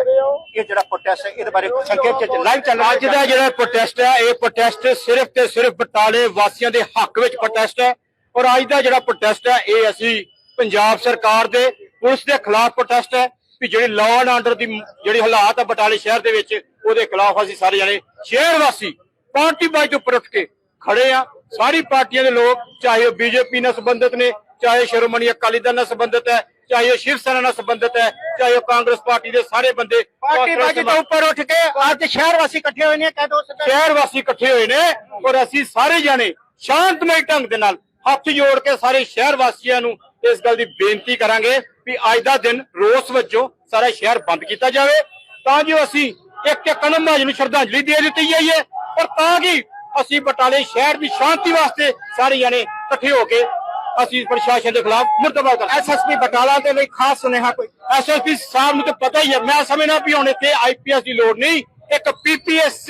Speaker 3: ਇਹ ਜਿਹੜਾ ਪ੍ਰੋਟੈਸਟ ਹੈ ਇਹਦੇ ਬਾਰੇ ਸੰਖੇਪ ਚ ਲਾਈਵ ਚੱਲ ਰਿਹਾ
Speaker 7: ਅੱਜ ਦਾ ਜਿਹੜਾ ਪ੍ਰੋਟੈਸਟ ਹੈ ਇਹ ਪ੍ਰੋਟੈਸਟ ਸਿਰਫ ਤੇ ਸਿਰਫ ਬਟਾਲੇ ਵਾਸੀਆਂ ਦੇ ਹੱਕ ਵਿੱਚ ਪ੍ਰੋਟੈਸਟ ਹੈ। ਔਰ ਅੱਜ ਦਾ ਜਿਹੜਾ ਪ੍ਰੋਟੈਸਟ ਹੈ ਇਹ ਅਸੀਂ ਪੰਜਾਬ ਸਰਕਾਰ ਦੇ ਪੁਲਿਸ ਦੇ ਖਿਲਾਫ ਪ੍ਰੋਟੈਸਟ ਹੈ। ਕਿ ਜਿਹੜੀ ਲਾਅ ਐਂਡ ਆਰਡਰ ਦੀ ਜਿਹੜੀ ਹਾਲਾਤ ਹੈ ਬਟਾਲੇ ਸ਼ਹਿਰ ਦੇ ਵਿੱਚ ਉਹਦੇ ਖਿਲਾਫ ਅਸੀਂ ਸਾਰੇ ਜਣੇ ਸ਼ਹਿਰ ਵਾਸੀ ਪਾਰਟੀ ਬਾਈ ਤੋਂ ਉੱਪਰ ਉੱਠ ਕੇ ਖੜੇ ਆ। ਸਾਰੀ ਪਾਰਟੀਆਂ ਦੇ ਲੋਕ ਚਾਹੇ ਉਹ ਬੀਜੇਪੀ ਨਾਲ ਸੰਬੰਧਿਤ ਨੇ ਚਾਹੇ ਸ਼੍ਰੋਮਣੀ ਅਕਾਲੀ ਦਲ ਨਾਲ ਸੰਬੰਧਿਤ ਹੈ ਚਾਹੇ ਉਹ ਸ਼ਿਵ ਸੈਨਾ ਨਾਲ ਸੰਬੰਧਿਤ ਹੈ ਚਾਹੇ ਉਹ ਕਾਂਗਰਸ ਪਾਰਟੀ ਦੇ ਸਾਰੇ ਬੰਦੇ
Speaker 3: ਪਾਰਟੀ ਬਾਜੀ ਤੋਂ ਉੱਪਰ ਉੱਠ ਕੇ ਅੱਜ ਸ਼ਹਿਰ ਵਾਸੀ ਇਕੱਠੇ ਹੋਏ ਨੇ ਕਹਿ ਦੋ
Speaker 7: ਸ਼ਹਿਰ ਵਾਸੀ ਇਕੱਠੇ ਹੋਏ ਨੇ ਔਰ ਅਸੀਂ ਸਾਰੇ ਜਾਣੇ ਸ਼ਾਂਤਮਈ ਢੰਗ ਦੇ ਨਾਲ ਹੱਥ ਜੋੜ ਕੇ ਸਾਰੇ ਸ਼ਹਿਰ ਵਾਸੀਆਂ ਨੂੰ ਇਸ ਗੱਲ ਦੀ ਬੇਨਤੀ ਕਰਾਂਗੇ। ਵੀ ਅੱਜ ਦਾ ਦਿਨ ਰੋਸ ਵਜੋਂ ਸਾਰਾ ਸ਼ਹਿਰ ਬੰਦ ਕੀਤਾ ਜਾਵੇ। ਤਾਂ ਜੋ ਅਸੀਂ ਇੱਕ ਇੱਕ ਕਨਮਾਜ ਨੂੰ ਸ਼ਰਧਾਂਜਲੀ ਦੇ ਦਿੱਤੀ ਜਾਈਏ ਔਰ ਤਾਂ ਕਿ ਅਸੀਂ ਬਟਾਲੇ ਸ਼ਹਿਰ ਦੀ ਸ਼ਾਂਤੀ ਵਾਸਤੇ ਸਾਰੇ ਜਾਣੇ ਇਕੱਠੇ ਹੋ ਕੇ ਅਸੀਂ ਪ੍ਰਸ਼ਾਸਨ ਦੇ ਖਿਲਾਫ ਮੁਰਦਾਬਾਦ ਕਰ ਐਸਐਸਪੀ ਬਟਾਲਾ ਦੇ ਲਈ ਖਾਸ ਸੁਨੇਹਾ ਕੋਈ? ਐਸਐਸਪੀ ਸਾਹਿਬ ਨੂੰ ਤਾਂ ਪਤਾ ਹੀ ਹੈ ਮੈਂ ਸਮਝਣਾ ਵੀ ਹੁਣ ਇੱਥੇ ਆਈਪੀਐਸ ਦੀ ਲੋੜ ਨਹੀਂ। ਇੱਕ ਪੀਪੀਐਸ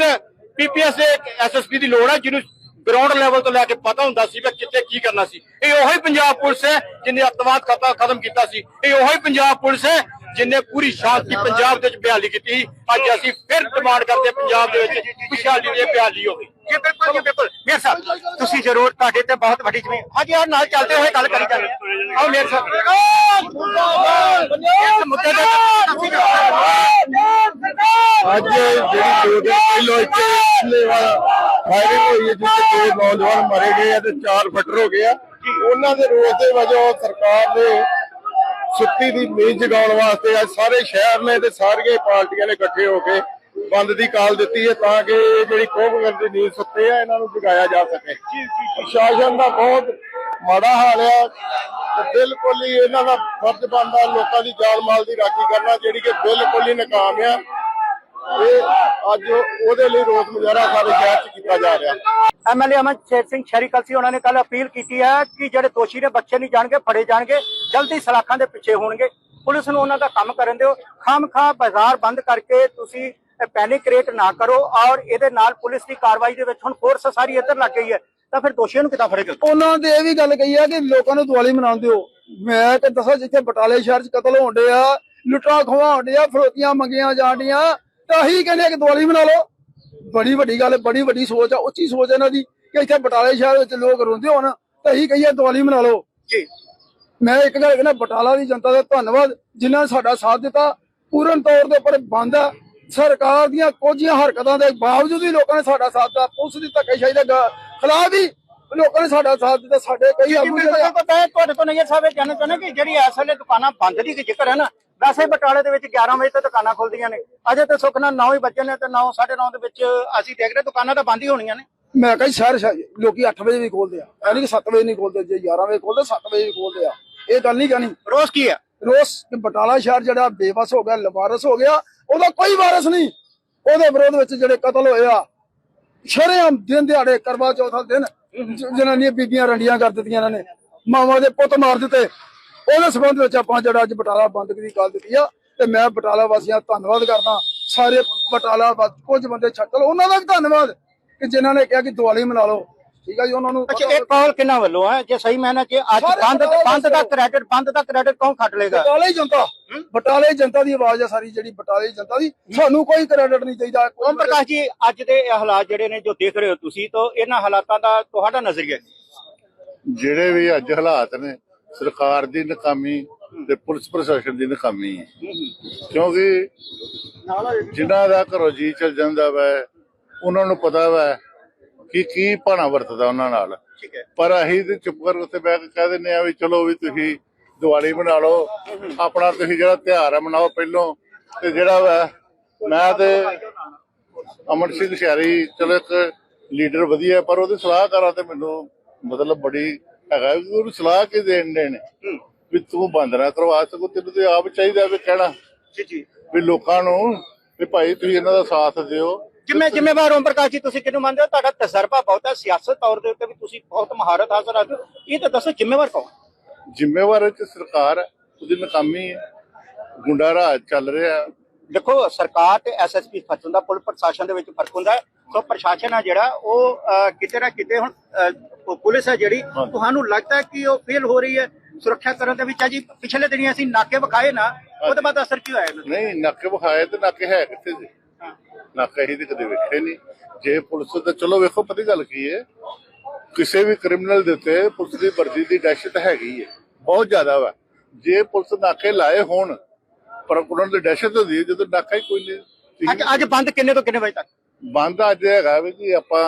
Speaker 7: ਪੀਪੀਐਸ ਦੇ ਐਸਐਸਪੀ ਦੀ ਲੋੜ ਹੈ ਜਿਹਨੂੰ ਗਰਾਊਂਡ ਲੈਵਲ ਤੋਂ ਲੈ ਕੇ ਪਤਾ ਹੁੰਦਾ ਸੀ ਵੀ ਕਿੱਥੇ ਕੀ ਕਰਨਾ ਸੀ। ਇਹ ਉਹੀ ਪੰਜਾਬ ਪੁਲਿਸ ਹੈ ਜਿਹਨੇ ਅੱਤਵਾਦ ਖਤਮ ਖਤਮ ਕੀਤਾ ਸੀ। ਇਹ ਉਹੀ ਪੰਜਾਬ ਪੁਲਿਸ ਹੈ ਜਿਨੇ ਪੂਰੀ ਸ਼ਾਂਤੀ ਪੰਜਾਬ ਦੇ ਵਿੱਚ ਬਹਾਲੀ ਕੀਤੀ ਅੱਜ ਅਸੀਂ ਫਿਰ ਡਿਮਾਂਡ ਕਰਦੇ ਪੰਜਾਬ ਦੇ ਵਿੱਚ ਖੁਸ਼ਹਾਲੀ ਦੀ ਬਹਾਲੀ ਹੋਵੇ
Speaker 3: ਜੀ ਬਿਲਕੁਲ ਜੀ ਬਿਲਕੁਲ। ਮੇਰ ਸਾਹਿਬ ਤੁਸੀਂ ਜ਼ਰੂਰ ਤੁਹਾਡੇ ਤੇ ਬਹੁਤ ਵੱਡੀ ਜ਼ਮੀਨ ਹਾਂਜੀ ਯਾਰ ਨਾਲ ਚੱਲਦੇ ਹੋਏ ਗੱਲ ਕਰੀ ਜਾਂਦੇ ਆਓ ਮੇਰ ਸਾਹਿਬ। ਇਸ ਮੁੱਦੇ ਦੇ
Speaker 1: ਅੱਜ ਜਿਹੜੀ ਦੋ ਦਿਨ ਪਹਿਲਾਂ ਇੱਥੇ ਪਿਛਲੇ ਵਾਰ ਫਾਇਰਿੰਗ ਹੋਈ ਹੈ ਜਿੱਥੇ ਦੋ ਨੌਜਵਾਨ ਮਾਰੇ ਗਏ ਆ ਤੇ ਚਾਰ ਫੱਟਰ ਹੋ ਗਏ ਆ। ਉਹਨਾਂ ਦੇ ਰੋਸ ਦੇ ਵਜੋਂ ਸਰਕਾਰ ਨੇ ਸੁੱਤੀ ਦੀ ਨੀਂਦ ਜਗਾਉਣ ਵਾਸਤੇ ਅੱਜ ਸਾਰੇ ਸ਼ਹਿਰ ਨੇ ਤੇ ਸਾਰੀਆਂ ਪਾਰਟੀਆਂ ਨੇ ਇਕੱਠੇ ਹੋ ਕੇ ਬੰਦ ਦੀ ਕਾਲ ਦਿੱਤੀ ਹੈ ਤਾਂ ਕਿ ਇਹ ਜਿਹੜੀ ਕੋਹਗਰ ਦੀ ਨੀਂਦ ਸੁੱਤੇ ਆ ਇਹਨਾਂ ਨੂੰ ਜਗਾਇਆ ਜਾ ਸਕੇ। ਪ੍ਰਸ਼ਾਸਨ ਦਾ ਬਹੁਤ ਮਾੜਾ ਹਾਲ ਆ ਤੇ ਬਿਲਕੁਲ ਹੀ ਇਹਨਾਂ ਦਾ ਫਰਜ਼ ਬਣਦਾ ਲੋਕਾਂ ਦੀ ਜਾਨ ਮਾਲ ਦੀ ਰਾਖੀ ਕਰਨਾ ਜਿਹੜੀ ਕਿ ਬਿਲਕੁਲ ਹੀ ਨਾਕਾਮ ਆ। ਇਹ ਅੱਜ ਉਹਦੇ ਲਈ ਰੋਸ ਮੁਜ਼ਾਹਰਾ ਸਾਰੇ ਸ਼ਹਿਰ 'ਚ ਕੀਤਾ ਜਾ ਰਿਹਾ।
Speaker 3: ਐਮਐਲਏ ਅਮਨ ਸ਼ੇਰ ਸਿੰਘ ਸ਼ਹਿਰੀ ਕਲਸੀ ਉਹਨਾਂ ਨੇ ਕੱਲ ਅਪੀਲ ਕੀਤੀ ਹੈ ਕਿ ਜਿਹੜੇ ਦੋਸ਼ੀ ਨੇ ਬੱਚੇ ਨਹੀਂ ਜਾਣਗੇ ਫੜੇ ਜਾਣਗੇ ਜਲਦੀ ਸਲਾਖਾਂ ਦੇ ਪਿੱਛੇ ਹੋਣਗੇ। ਪੁਲਿਸ ਨੂੰ ਉਹਨਾਂ ਦਾ ਕੰਮ ਕਰਨ ਦਿਓ। ਖਾਮਖਾ ਬਾਜ਼ਾਰ ਬੰਦ ਕਰਕੇ ਤੁਸੀਂ ਪੈਨਿਕ ਕ੍ਰੀਏਟ ਨਾ ਕਰੋ ਔਰ ਇਹਦੇ ਨਾਲ ਪੁਲਿਸ ਦੀ ਕਾਰਵਾਈ ਦੇ ਵਿੱਚ ਹੁਣ ਫੋਰਸ ਸਾਰੀ ਇੱਧਰ ਲੱਗ ਗਈ ਹੈ। ਤਾਂ ਫਿਰ ਦੋਸ਼ੀਆਂ ਨੂੰ ਕਿੱਦਾਂ ਫੜੇਗਾ?
Speaker 1: ਉਹਨਾਂ ਨੇ ਇਹ ਵੀ ਗੱਲ ਕਹੀ ਆ ਕਿ ਲੋਕਾਂ ਨੂੰ ਦੀਵਾਲੀ ਮਨਾਉਣ ਦਿਓ। ਮੈਂ ਕਿ ਦੱਸੋ ਜਿੱਥੇ ਬਟਾਲੇ ਸ਼ਹਿਰ 'ਚ ਕਤਲ ਹੋਣ ਡਿਆ ਲੁੱਟਾਂ ਖੋਹਾਂ ਹੋਣ ਡਿਆ ਫਰੋਤੀਆਂ ਮੰਗੀਆਂ ਜਾਂਦੀਆਂ ਤਾਂ ਹੀ ਕਹਿੰਦੇ ਆ ਕਿ ਦੀਵਾਲੀ ਮਨਾ ਲਓ। ਬੜੀ ਵੱਡੀ ਗੱਲ ਹੈ ਬੜੀ ਵੱਡੀ ਸੋਚ ਆ ਉੱਚੀ ਸੋਚ ਹੈ ਇਹਨਾਂ ਦੀ ਕਿ ਇੱਥੇ ਬਟਾਲੇ ਸ਼ਹਿਰ ਵਿੱਚ ਲੋਕ ਰੋਂਦੇ ਹੋਣ ਤਾਂ ਹੀ ਕਹੀਏ ਦੀਵਾਲੀ ਮਨਾ ਲਓ।
Speaker 3: ਜੀ।
Speaker 1: ਮੈਂ ਇੱਕ ਗੱਲ ਕਹਿੰਦਾ ਬਟਾਲਾ ਦੀ ਜਨਤਾ ਦਾ ਧੰਨਵਾਦ ਜਿਨ੍ਹਾਂ ਨੇ ਸਾਡਾ ਸਾਥ ਦਿੱਤਾ ਪੂਰਨ ਤੌਰ ਦੇ ਉੱਪਰ ਬੰਦ ਹੈ ਸਰਕਾਰ ਦੀਆਂ ਕੋਝੀਆਂ ਹਰਕਤਾਂ ਦੇ ਬਾਵਜੂਦ ਵੀ ਲੋਕਾਂ ਨੇ ਸਾਡਾ ਸਾਥ ਦਿੱਤਾ ਪੁਲਿਸ ਦੀ ਧੱਕੇਸ਼ਾਹੀ ਦੇ ਖਿਲਾਫ ਵੀ ਲੋਕਾਂ ਨੇ ਸਾਡਾ ਸਾਥ ਦਿੱਤਾ ਸਾਡੇ ਕਈ ਆਗੂ ਜਿਹੜੇ ਆ,
Speaker 3: ਬਿਲਕੁਲ ਮੈਂ ਤੁਹਾਡੇ ਤੋਂ ਨਜ਼ਰ ਸਾਹਿਬ ਜਾਣਨਾ ਚਾਹੁੰਦਾ ਕਿ ਜਿਹੜੀ ਇਸ ਵੇਲੇ ਦੁਕਾਨਾਂ ਬੰਦ ਦੀ ਜ਼ਿਕਰ ਹੈ ਨਾ ਵੈਸੇ ਬਟਾਲੇ ਦੇ ਵਿੱਚ 11 ਵਜੇ ਤੋਂ ਦੁਕਾਨਾਂ ਖੁੱਲਦੀਆਂ ਨੇ। ਅਜੇ ਤੇ ਸੁੱਖ ਨਾਲ 9 ਹੀ ਵਜੇ ਨੇ ਤੇ 9 9:30 ਦੇ ਵਿੱਚ ਅਸੀਂ ਦੇਖ ਰਹੇ ਦੁਕਾਨਾਂ ਤਾਂ ਬੰਦ ਹੀ ਹੋਣੀਆਂ ਨੇ।
Speaker 1: ਮੈਂ ਕਹੀ ਸ਼ਹਿਰ ਲੋਕੀ 8 ਵਜੇ ਵੀ ਖੋਲਦੇ ਆ। ਐ ਨਹੀਂ ਕਿ 7 ਵਜੇ ਨਹੀਂ ਖੋਲਦੇ ਜੇ 11 ਵਜੇ ਖੋਲਦੇ 7 ਵਜੇ ਵੀ ਖੋਲਦੇ ਆ। ਇਹ ਗੱਲ ਨਹੀਂ ਕਹਣੀ।
Speaker 3: ਰੋਜ਼ ਕੀ ਹੈ
Speaker 1: ਰੋਸ ਕਿ ਬਟਾਲਾ ਸ਼ਹਿਰ ਜਿਹੜਾ ਬੇਵਸ ਹੋ ਗਿਆ ਲਵਾਰਸ ਹੋ ਗਿਆ ਉਹਦਾ ਕੋਈ ਵਾਰਸ ਨਹੀਂ।
Speaker 8: ਉਹਦੇ ਵਿਰੋਧ ਵਿੱਚ ਜਿਹੜੇ ਕਤਲ ਹੋਏ ਆ ਸ਼ਰੇਆਮ ਦਿਨ ਦਿਹਾੜੇ ਕਰਵਾ ਚੌਥ ਦਿਨ ਜਨਾਨੀਆਂ ਬੀਬੀਆਂ ਰੰਡੀਆਂ ਕਰ ਦਿੱਤੀਆਂ ਇਹਨਾਂ ਨੇ। ਮਾਵਾਂ ਦੇ ਪੁੱਤ ਮਾਰ ਦਿੱਤੇ। ਉਹਦੇ ਸਬੰਧ ਵਿੱਚ ਆਪਾਂ ਜਿਹੜਾ ਅੱਜ ਬਟਾਲਾ ਬੰਦ ਦੀ ਗੱਲ ਦਿੱਤੀ ਆ ਤੇ ਮੈਂ ਬਟਾਲਾ ਵਾਸੀਆਂ ਦਾ ਧੰਨਵਾਦ ਕਰਦਾ। ਸਾਰੇ ਬਟਾਲਾ ਕੁਝ ਬੰਦੇ ਛੱਡ ਲਓ ਉਹਨਾਂ ਦਾ ਵੀ ਧੰਨਵਾਦ ਕਿ ਜਿਨ੍ਹਾਂ ਨੇ ਕਿਹਾ ਕਿ ਦੀਵਾਲੀ ਮਨਾ ਲਓ। ਠੀਕ ਆ ਜੀ ਉਹਨਾਂ ਨੂੰ
Speaker 3: ਅੱਛਾ ਇਹ ਕਾਲ ਕਿੰਨਾ ਵੱਲੋਂ ਹੈ ਜੇ ਸਹੀ ਮੈਨੇ ਚ ਅੱਜ ਬੰਦ ਬੰਦ ਦਾ। ਕ੍ਰੈਡਿਟ ਬੰਦ ਦਾ ਕ੍ਰੈਡਿਟ ਕੌਣ ਖੱਟ ਲੇਗਾ
Speaker 8: ਬਟਾਲੇ ਜਨਤਾ ਬਟਾਲੇ ਜਨਤਾ ਦੀ ਆਵਾਜ਼ ਆ ਸਾਰੀ ਜਿਹੜੀ ਬਟਾਲੇ ਜਨਤਾ ਦੀ। ਸਾਨੂੰ ਕੋਈ ਕ੍ਰੈਡਿਟ ਨਹੀਂ ਚਾਹੀਦਾ
Speaker 3: ਓਮ ਪ੍ਰਕਾਸ਼ ਜੀ ਅੱਜ ਦੇ ਇਹ ਹਾਲਾਤ ਜਿਹੜੇ ਨੇ ਜੋ ਦੇਖ ਰਹੇ ਹੋ ਤੁਸੀਂ ਤਾਂ ਇਹਨਾਂ ਹਾਲਾਤਾਂ ਦਾ ਤੁਹਾਡਾ ਨਜ਼ਰੀਆ?
Speaker 9: ਜਿਹੜੇ ਵੀ ਅੱਜ ਹਾਲਾਤ ਨੇ ਸਰਕਾਰ ਦੀ ਨਾਕਾਮੀ ਤੇ ਪੁਲਿਸ ਪ੍ਰਸ਼ਾਸਨ ਦੀ ਨਾਕਾਮੀ ਹੈ। ਕਿਉਂਕਿ ਜਿਨ੍ਹਾਂ ਦਾ ਘਰੋਂ ਜੀ ਚਲ ਜਾਂਦਾ ਵਾ ਉਹਨਾਂ ਨੂੰ ਪਤਾ ਵਾ ਕਿ ਕੀ ਭਾਣਾ ਵਰਤਦਾ ਉਹਨਾਂ ਨਾਲ। ਪਰ ਅਸੀਂ ਤੇ ਚੁੱਪ ਕਰ ਉੱਥੇ ਬੈਠ ਕੇ ਕਹਿ ਦਿੰਦੇ ਆ ਵੀ ਚਲੋ ਵੀ ਤੁਸੀਂ ਦੀਵਾਲੀ ਮਨਾ ਲਓ ਆਪਣਾ ਤੁਸੀਂ ਜਿਹੜਾ ਤਿਉਹਾਰ ਹੈ ਮਨਾਓ ਪਹਿਲੋਂ ਤੇ ਜਿਹੜਾ ਵਾ ਮੈਂ ਤੇ ਅਮਰ ਸਿੰਘ ਸ਼ਹਿਰੀ ਚਲੋ ਇੱਕ ਲੀਡਰ ਵਧੀਆ ਪਰ ਉਹਦੀ ਸਲਾਹਕਾਰਾਂ ਤੇ ਮੈਨੂੰ ਮਤਲਬ ਬੜੀ ਹੈਗਾ ਵੀ ਉਹਨੂੰ ਸਲਾਹ ਕੇ ਦੇਣ ਦੇ ਨੇ ਵੀ ਤੂੰ ਬੰਦ ਨਾ ਕਰਵਾ ਸਕੋ ਤੈਨੂੰ ਤੇ ਆਪ ਚਾਹੀਦਾ ਵੀ ਕਹਿਣਾ।
Speaker 3: ਜੀ ਜੀ।
Speaker 9: ਵੀ ਲੋਕਾਂ ਨੂੰ ਵੀ ਭਾਈ ਤੁਸੀਂ ਇਹਨਾਂ ਦਾ ਸਾਥ ਦਿਓ।
Speaker 3: ਜਿੰਮੇ ਜ਼ਿੰਮੇਵਾਰ ਓਮ ਪ੍ਰਕਾਸ਼ ਜੀ ਤੁਸੀਂ ਕਿਹਨੂੰ ਮੰਨਦੇ ਹੋ? ਤੁਹਾਡਾ ਤਜਰਬਾ ਬਹੁਤ ਹੈ ਸਿਆਸਤ ਤੌਰ ਦੇ ਉੱਤੇ ਵੀ ਤੁਸੀਂ ਬਹੁਤ ਮਹਾਰਤ ਹਾਸਲ ਕਰਦੇ ਹੋ। ਇਹ ਤਾਂ ਦੱਸੋ ਜ਼ਿੰਮੇਵਾਰ ਕੌਣ
Speaker 9: ਜ਼ਿੰਮੇਵਾਰ ਚ ਸਰਕਾਰ ਉਹਦੀ ਨਾਕਾਮੀ ਹੈ। ਗੁੰਡਾ ਰਾਜ ਚੱਲ ਰਿਹਾ
Speaker 3: ਦੇਖੋ ਸਰਕਾਰ ਤੇ ਐਸਐਸਪੀ ਫਸਣ ਦਾ ਪੁਲਿਸ ਪ੍ਰਸ਼ਾਸਨ ਦੇ ਵਿੱਚ ਫ਼ਰਕ ਹੁੰਦਾ ਸੋ ਪ੍ਰਸ਼ਾਸਨ ਆ ਜਿਹੜਾ ਉਹ ਕਿਤੇ ਨਾ ਕਿਤੇ ਹੁਣ ਪੁਲਿਸ ਹੈ ਜਿਹੜੀ ਤੁਹਾਨੂੰ ਲੱਗਦਾ ਹੈ ਕਿ ਉਹ ਫੇਲ ਹੋ ਰਹੀ ਹੈ? ਸੁਰੱਖਿਆ ਕਰਨ ਦੇ ਵਿੱਚ ਆ ਜੀ ਪਿਛਲੇ ਦਿਨੀ ਅਸੀਂ ਨਾਕੇ ਵਿਖਾਏ ਨਾ ਉਹਦੇ ਬਾਅਦ ਅਸਰ ਕੀ ਹੋਇਆ ਇਹਨਾਂ ਦਾ?
Speaker 9: ਨਹੀਂ ਨੱਕ ਵਿਖਾਏ ਤੇ ਨੱਕ ਹੈ ਕਿੱਥੇ ਜੀ? ਨੱਕ ਤੇ ਕਦੇ ਵੇਖੇ ਨਹੀਂ। ਜੇ ਪੁਲਿਸ ਤੇ ਚਲੋ ਵੇਖੋ ਪਤਾ ਗੱਲ ਕੀ ਹੈ? ਕਿਸੇ ਵੀ ਕ੍ਰਿਮੀਨਲ ਦੇ ਉੱਤੇ ਪੁਲਿਸ ਦੀ ਵਰਦੀ ਦੀ ਦਹਿਸ਼ਤ ਹੈਗੀ ਹੈ ਬਹੁਤ ਜ਼ਿਆਦਾ ਵਾ। ਜੇ ਪੁਲਿਸ ਨਾਕੇ ਲਾਏ ਹੋਣ ਪਰ ਉਹਨਾਂ ਦੀ ਦਹਿਸ਼ਤ ਹੁੰਦੀ ਹੈ ਜਦੋਂ ਨਾਕਾ ਹੀ ਕੋਈ ਨਹੀਂ
Speaker 3: ਅੱਜ ਅੱਜ ਬੰਦ ਕਿੰਨੇ ਤੋਂ ਕਿੰਨੇ ਵਜੇ ਤੱਕ?
Speaker 9: ਬੰਦ ਅੱਜ ਹੈਗਾ ਵੀ ਕਿ ਆਪਾਂ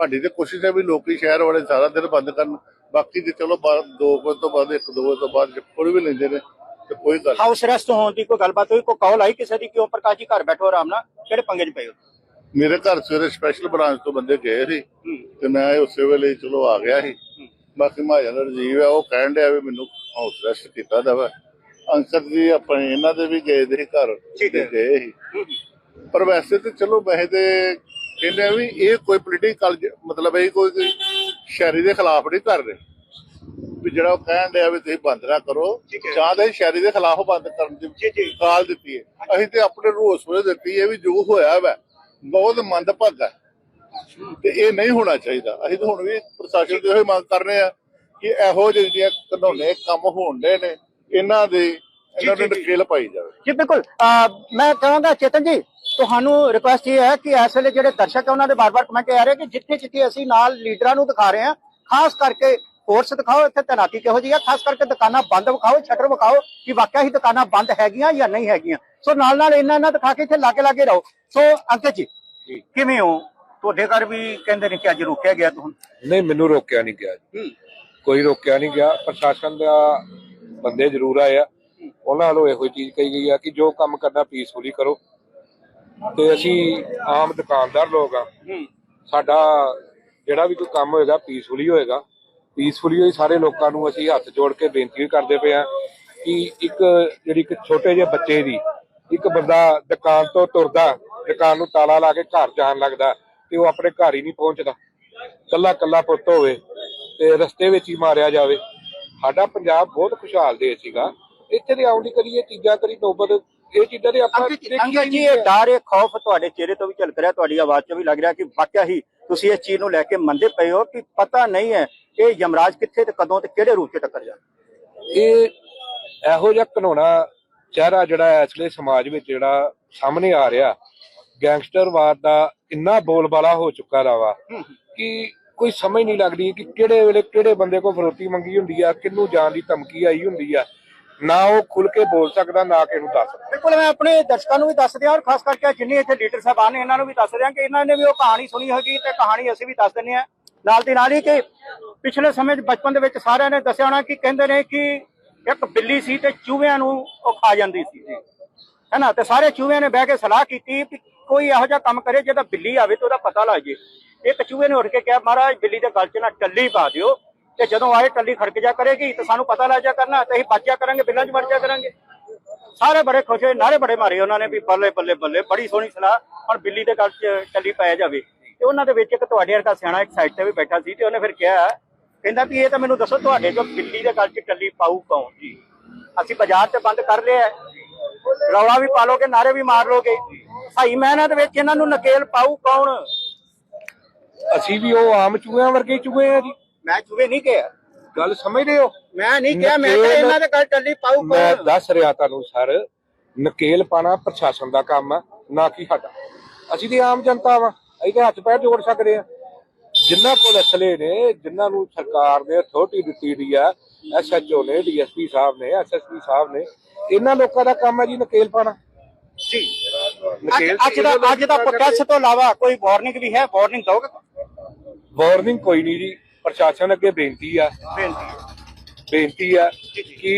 Speaker 9: ਸਾਡੀ ਤੇ ਕੋਸ਼ਿਸ਼ ਹੈ ਵੀ ਲੋਕੀ ਸ਼ਹਿਰ ਵਾਲੇ ਸਾਰਾ ਦਿਨ ਬੰਦ ਕਰਨ। ਬਾਕੀ ਤੇ ਚਲੋ 2 ਵਜੇ ਤੋਂ ਬਾਅਦ 1 2 ਵਜੇ ਤੋਂ ਬਾਅਦ ਕੋਈ ਵੀ ਲੈਂਦੇ ਨੇ ਤੇ ਕੋਈ ਗੱਲ
Speaker 3: ਹਾਊਸ ਅਰੈਸਟ ਹੋਣ ਦੀ ਕੋਈ ਗੱਲਬਾਤ ਹੋਈ? ਕੋਈ ਕਾਲ ਆਈ ਕਿਸੇ ਦੀ ਕਿਉਂ ਪ੍ਰਕਾਸ਼ ਜੀ ਘਰ ਬੈਠੋ ਆਰਾਮ ਨਾਲ? ਕਿਹੜੇ ਪੰਗੇ 'ਚ ਪਏ ਹੋ?
Speaker 9: ਮੇਰੇ ਘਰ ਸਵੇਰੇ ਸਪੈਸ਼ਲ ਬ੍ਰਾਂਚ ਤੋਂ ਬੰਦੇ ਗਏ ਸੀ ਤੇ ਮੈਂ ਉਸੇ ਵੇਲੇ ਚਲੋ ਆ ਗਿਆ ਸੀ। ਬਾਕੀ ਮਹਾਜਨ ਰਜੀਵ ਹੈ ਉਹ ਕਹਿਣ ਡਿਆ ਵੀ ਮੈਨੂੰ ਹਾਊਸ ਅਰੈਸਟ ਕੀਤਾ ਦਾ ਵਾ ਜੀ ਆਪਣੇ ਇਹਨਾਂ ਦੇ ਵੀ ਗਏ ਦੇ ਘਰ। ਤੇ ਗਏ ਸੀ। ਪਰ ਵੈਸੇ ਤੇ ਚਲੋ ਵੈਸੇ ਤੇ ਕਹਿੰਦੇ ਆ ਵੀ ਇਹ ਕੋਈ ਪੋਲੀਟੀਕਲ ਮਤਲਬ ਇਹ ਕੋਈ ਕੋਈ ਸ਼ਹਿਰੀ ਦੇ ਖਿਲਾਫ ਨਹੀਂ ਕਰ ਰਹੇ। ਵੀ ਜਿਹੜਾ ਉਹ ਕਹਿਣ ਡਿਆ ਵੀ ਤੁਸੀਂ ਬੰਦ ਨਾ ਕਰੋ ਜਾਂ ਤਾਂ ਸ਼ਹਿਰੀ ਦੇ ਖਿਲਾਫ ਬੰਦ ਕਰਨ ਦੀ ਕਾਲ ਦਿੱਤੀ ਹੈ। ਅਸੀਂ ਤੇ ਆਪਣੇ ਰੋਸ ਵੇਲੇ ਦਿੱਤੀ ਹੈ ਵੀ ਜੋ ਹੋਇਆ ਵਾ ਬਹੁਤ ਮੰਦਭਾਗਾ ਹੈ। ਤੇ ਇਹ ਨਹੀਂ ਹੋਣਾ ਚਾਹੀਦਾ। ਅਸੀਂ ਤਾਂ ਹੁਣ ਵੀ ਪ੍ਰਸ਼ਾਸਨ ਤੋਂ ਇਹ ਮੰਗ ਕਰ ਰਹੇ ਆ ਕਿ ਇਹੋ ਜਿਹੇ ਕਾਨੂੰਨੇ ਕੰਮ ਹੋਣਦੇ ਨੇ ਇਹਨਾਂ ਦੇ ਇਹਨਾਂ ਨੂੰ ਨਕੇਲ ਪਾਈ ਜਾਵੇ।
Speaker 3: ਜੀ ਬਿਲਕੁਲ। ਮੈਂ ਕਹਾਂਗਾ ਚੇਤਨ ਜੀ ਤੁਹਾਨੂੰ ਰਿਕੁਐਸਟ ਇਹ ਹੈ ਕਿ ਇਸ ਵੇਲੇ ਜਿਹੜੇ ਦਰਸ਼ਕ ਹੈ ਉਹਨਾਂ ਦੇ ਬਾਰ-ਬਾਰ ਕਮੈਂਟ ਆ ਰਹੇ ਕਿ ਜਿੱਥੇ ਜਿੱਥੇ ਅਸੀਂ ਨਾਲ ਲੀਡਰਾਂ ਨੂੰ ਦਿਖਾ ਰਹੇ ਹਾਂ ਖਾਸ ਕਰਕੇ ਫੋਰਸ ਦਿਖਾਓ ਇੱਥੇ ਤੈਨਾਤੀ ਕਿਹੋ ਜਿਹੀ ਹੈ ਖਾਸ ਕਰਕੇ ਦੁਕਾਨਾਂ ਬੰਦ ਵਿਖਾਓ ਸ਼ਟਰ ਵਿਖਾਓ ਕਿ ਵਾਕਿਆ ਹੀ ਦੁਕਾਨਾਂ ਬੰਦ ਹੈਗੀਆਂ ਜਾਂ ਨਹੀਂ ਹੈਗੀਆਂ। ਸੋ ਨਾਲ ਨਾਲ ਇਹਨਾਂ ਇਹਨਾਂ ਦਿਖਾ ਕੇ ਇੱਥੇ ਲਾਗੇ ਲਾਗੇ ਰਹੋ। ਸੋ ਅੰਕਿਤ ਜੀ ਕਿਵੇਂ ਹੋ? ਤੁਹਾਡੇ ਘਰ ਵੀ ਕਹਿੰਦੇ ਨੇ ਕਿ ਅੱਜ ਰੋਕਿਆ ਗਿਆ ਤੁਹਾਨੂੰ।
Speaker 10: ਨਹੀਂ ਮੈਨੂੰ ਰੋਕਿਆ ਨਹੀਂ ਗਿਆ ਜੀ। ਕੋਈ ਰੋਕਿਆ ਨਹੀਂ ਗਿਆ। ਪ੍ਰਸ਼ਾਸਨ ਦਾ ਬੰਦੇ ਜ਼ਰੂਰ ਆਏ ਆ। ਉਹਨਾਂ ਵੱਲੋਂ ਇਹੋ ਚੀਜ਼ ਕਹੀ ਗਈ ਆ ਕਿ ਜੋ ਕੰਮ ਕਰਨਾ ਪੀਸਫੁਲੀ ਕਰੋ। ਤੇ ਅਸੀਂ ਆਮ ਦੁਕਾਨਦਾਰ ਲੋਕ ਆ। ਸਾਡਾ ਜਿਹੜਾ ਵੀ ਕੋਈ ਕੰਮ ਹੋਏਗਾ ਪੀਸਫੁਲੀ ਹੋਏਗਾ। ਪੀਸਫੁਲੀ ਹੋਈ ਸਾਰੇ ਲੋਕਾਂ ਨੂੰ ਅਸੀਂ ਹੱਥ ਜੋੜ ਕੇ ਬੇਨਤੀ ਕਰਦੇ ਪਏ ਆ ਕਿ ਇੱਕ ਜਿਹੜੀ ਇੱਕ ਛੋਟੇ ਜਿਹੇ ਬੱਚੇ ਦੀ ਇੱਕ ਬੰਦਾ ਦੁਕਾਨ ਤੋਂ ਤੁਰਦਾ ਦੁਕਾਨ ਨੂੰ ਤਾਲਾ ਲਾ ਕੇ ਘਰ ਜਾਣ ਲੱਗਦਾ ਤੇ ਉਹ ਆਪਣੇ ਘਰ ਹੀ ਨਹੀਂ ਪਹੁੰਚਦਾ। ਕੱਲਾ ਕੱਲਾ ਪੁੱਤ ਹੋਵੇ ਤੇ ਰਸਤੇ ਵਿੱਚ ਹੀ ਮਾਰਿਆ ਜਾਵੇ। ਸਾਡਾ ਪੰਜਾਬ ਬਹੁਤ ਖੁਸ਼ਹਾਲ ਦੇਸ਼ ਸੀਗਾ। ਇੱਥੇ ਦੇ ਆਉਣ ਦੀ ਕਰੀ ਇਹ ਚੀਜ਼ਾਂ ਕਰੀ ਨੋਬਤ ਇਹ ਚੀਜ਼ਾਂ ਦੇ ਆਪਾਂ
Speaker 3: ਅੰਕਿਤ
Speaker 10: ਦੇਖੀਆਂ
Speaker 3: ਅੰਕਿਤ
Speaker 10: ਹੀ
Speaker 3: ਜੀ
Speaker 10: ਨਹੀਂ
Speaker 3: ਇਹ ਡਰ ਇਹ ਖੌਫ ਤੁਹਾਡੇ ਚਿਹਰੇ ਤੋਂ ਵੀ ਝਲਕ ਰਿਹਾ ਤੁਹਾਡੀ ਆਵਾਜ਼ 'ਚ ਵੀ ਲੱਗ ਰਿਹਾ ਕਿ ਵਾਕਿਆ ਹੀ ਤੁਸੀਂ ਇਸ ਚੀਜ਼ ਨੂੰ ਲੈ ਕੇ ਮੰਨਦੇ ਪਏ ਹੋ ਕਿ ਪਤਾ ਨਹੀਂ ਹੈ ਇਹ ਯਮਰਾਜ ਕਿੱਥੇ ਤੇ ਕਦੋਂ ਤੇ ਕਿਹੜੇ ਰੂਪ 'ਚ ਟੱਕਰ ਜਾਵੇ
Speaker 10: ਇਹ ਇਹੋ ਜਿਹਾ ਘਨੋਣਾ ਚਿਹਰਾ ਜਿਹੜਾ ਇਸ ਵੇਲੇ ਸਮਾਜ ਵਿੱਚ ਜਿਹੜਾ ਸਾਹਮਣੇ ਆ ਰਿਹਾ ਗੈਂਗਸਟਰਵਾਦ ਦਾ ਇੰਨਾ ਬੋਲਬਾਲਾ ਹੋ ਚੁੱਕਾ ਦਾ ਵਾ ਕਿ ਕੋਈ ਸਮਝ ਨਹੀਂ ਲੱਗਦੀ ਕਿ ਕਿਹੜੇ ਵੇਲੇ ਕਿਹੜੇ ਬੰਦੇ ਕੋ ਫਰੋਤੀ ਮੰਗੀ ਹੁੰਦੀ ਆ ਕਿੰਨੂੰ ਜਾਣ ਦੀ ਧਮਕੀ ਆਈ ਹੁੰਦੀ ਆ। ਨਾ ਉਹ ਖੁੱਲ ਕੇ ਬੋਲ ਸਕਦਾ, ਨਾ ਕਿ ਇਹਨੂੰ ਦੱਸ ਸਕਦਾ।
Speaker 3: ਬਿਲਕੁਲ, ਮੈਂ ਆਪਣੇ ਦਰਸ਼ਕਾਂ ਨੂੰ ਵੀ ਦੱਸ ਦਿਆਂ ਔਰ ਖਾਸ ਕਰਕੇ ਜਿੰਨੇ ਇੱਥੇ ਲੀਡਰ ਸਾਹਿਬਾਨ ਨੇ, ਇਹਨਾਂ ਨੂੰ ਵੀ ਦੱਸ ਦਿਆਂ ਕਿ ਇਹਨਾਂ ਨੇ ਵੀ ਉਹ ਕਹਾਣੀ ਸੁਣੀ ਹੋਗੀ ਤੇ ਕਹਾਣੀ ਅਸੀਂ ਵੀ ਦੱਸ ਦਿੰਨੇ ਆ ਨਾਲ ਦੀ ਨਾਲ ਹੀ ਕਿ ਪਿਛਲੇ ਸਮੇਂ 'ਚ ਬਚਪਨ ਦੇ ਵਿੱਚ ਸਾਰਿਆਂ ਨੇ ਦੱਸਿਆ ਹੋਣਾ ਕਿ ਕਹਿੰਦੇ ਨੇ ਕਿ ਇੱਕ ਬਿੱਲੀ ਸੀ ਤੇ ਚੂਹਿਆਂ ਨੂੰ ਉਹ ਖਾ ਜਾਂਦੀ ਸੀ। ਹੈ ਨਾ? ਤੇ ਸਾਰੇ ਚੂਹਿਆਂ ਨੇ ਬਹਿ ਕੇ ਸਲਾਹ ਕੀਤੀ ਕਿ ਕੋਈ ਇਹੋ ਜਿਹਾ ਕੰਮ ਕਰੇ, ਜਿਹਦਾ ਬਿੱਲੀ ਆਵੇ ਤੇ ਉਹਦਾ ਪਤਾ ਲੱਗ ਜੇ। ਇੱਕ ਚੂਹੇ ਨੇ ਉੱਠ ਕੇ ਕਿਹਾ, ਮਹਾਰਾਜ, ਬਿੱਲੀ ਦੇ ਗਲ 'ਚ ਨਾ ਟੱਲੀ ਪਾ ਦਿਓ। ਤੇ ਜਦੋਂ ਆਏ ਟੱਲੀ ਖੜਕ ਜਾ ਕਰੇਗੀ ਤੇ ਸਾਨੂੰ ਪਤਾ ਲੱਗ ਜਾ ਕਰਨਾ ਤੇ ਅਸੀਂ ਬਚ ਕਰਾਂਗੇ ਬਿੱਲਾਂ 'ਚ ਵੜ ਕਰਾਂਗੇ। ਸਾਰੇ ਬੜੇ ਖੁਸ਼ ਹੋਏ, ਨਾਰੇ ਬੜੇ ਮਾਰੇ ਉਹਨਾਂ ਨੇ ਵੀ ਬੱਲੇ ਬੱਲੇ ਬੱਲੇ, ਬੜੀ ਸੋਹਣੀ ਸਲਾਹ। ਹੁਣ ਬਿੱਲੀ ਦੇ ਗੱਲ 'ਚ ਚੱਲੀ ਪਾਇਆ ਜਾਵੇ। ਤੇ ਉਹਨਾਂ ਦੇ ਵਿੱਚ ਇੱਕ ਤੁਹਾਡੇ ਵਰਗਾ ਸਿਆਣਾ ਇੱਕ ਸਾਈਡ ਤੇ ਵੀ ਬੈਠਾ ਸੀ ਤੇ ਉਹਨੇ ਫਿਰ ਕਿਹਾ, ਕਹਿੰਦਾ ਵੀ ਇਹ ਤਾਂ ਮੈਨੂੰ ਦੱਸੋ ਤੁਹਾਡੇ ਚੋਂ ਬਿੱਲੀ ਦੇ ਗੱਲ 'ਚ ਟੱਲੀ ਪਾਊ ਕੌਣ? ਜੀ। ਅਸੀਂ ਬਾਜ਼ਾਰ 'ਚ ਬੰਦ ਕਰ ਲਿਆ ਹੈ। ਰੌਲਾ ਵੀ ਪਾ ਲੋਗੇ, ਨਾਰੇ ਵੀ ਮਾਰ ਲੋਗੇ। ਸਹੀ ਮੈਨਾਂ ਦੇ ਵਿੱਚ ਇਹਨਾਂ ਨੂੰ ਨਕੇਲ ਪਾਊ ਕੌਣ?
Speaker 1: ਅਸੀਂ ਵੀ ਉਹ ਆਮ ਚੂਹਿਆਂ ਵਰਗੇ ਚੂਹੇ ਆ ਜੀ।
Speaker 3: ਮੈਂ ਚੁਵੇ ਨਹੀਂ ਕਿਹਾ?
Speaker 1: ਗੱਲ ਸਮਝਦੇ ਹੋ?
Speaker 3: ਮੈਂ ਨਹੀਂ ਕਿਹਾ ਮੈਂ ਕਿਹਾ
Speaker 1: ਨਕੇਲ-
Speaker 3: ਇਹਨਾਂ ਦੇ ਗੱਲ ਟੱਲੀ ਪਾਊ
Speaker 1: ਮੈਂ ਦੱਸ ਰਿਹਾ ਤੁਹਾਨੂੰ ਸਰ ਨਕੇਲ ਪਾਣਾ ਪ੍ਰਸ਼ਾਸਨ ਦਾ ਕੰਮ ਆ ਨਾ ਕਿ ਸਾਡਾ। ਅਸੀਂ ਤੇ ਆਮ ਜਨਤਾ ਵਾ ਅਸੀਂ ਤੇ ਹੱਥ ਪੈਰ ਜੋੜ ਸਕਦੇ ਆ ਜਿਨ੍ਹਾਂ ਕੋਲ ਅਸਲੇ ਨੇ ਜਿਨ੍ਹਾਂ ਨੂੰ ਸਰਕਾਰ ਨੇ ਅਥਾਰਟੀ ਦਿੱਤੀ ਦੀ ਆ ਐਸਐਚਓ ਨੇ ਡੀਐਸਪੀ ਸਾਹਿਬ ਨੇ ਐਸਐਸਪੀ ਸਾਹਿਬ ਨੇ ਇਹਨਾਂ ਲੋਕਾਂ ਦਾ ਕੰਮ ਹੈ ਜੀ ਨਕੇਲ ਪਾਣਾ।
Speaker 3: ਜੀ। ਅੱਜ ਦਾ ਅੱਜ ਦਾ ਪ੍ਰੋਟੈਸਟ ਤੋਂ ਇਲਾਵਾ ਕੋਈ ਵਾਰਨਿੰਗ ਵੀ ਹੈ? ਵਾਰਨਿੰਗ ਦੋਗੇ
Speaker 1: ਵਾਰਨਿੰਗ ਕੋਈ ਨਹੀਂ ਜੀ। ਪ੍ਰਸ਼ਾਸਨ ਅੱਗੇ ਬੇਨਤੀ ਆ।
Speaker 3: ਬੇਨਤੀ
Speaker 1: ਆ। ਕਿ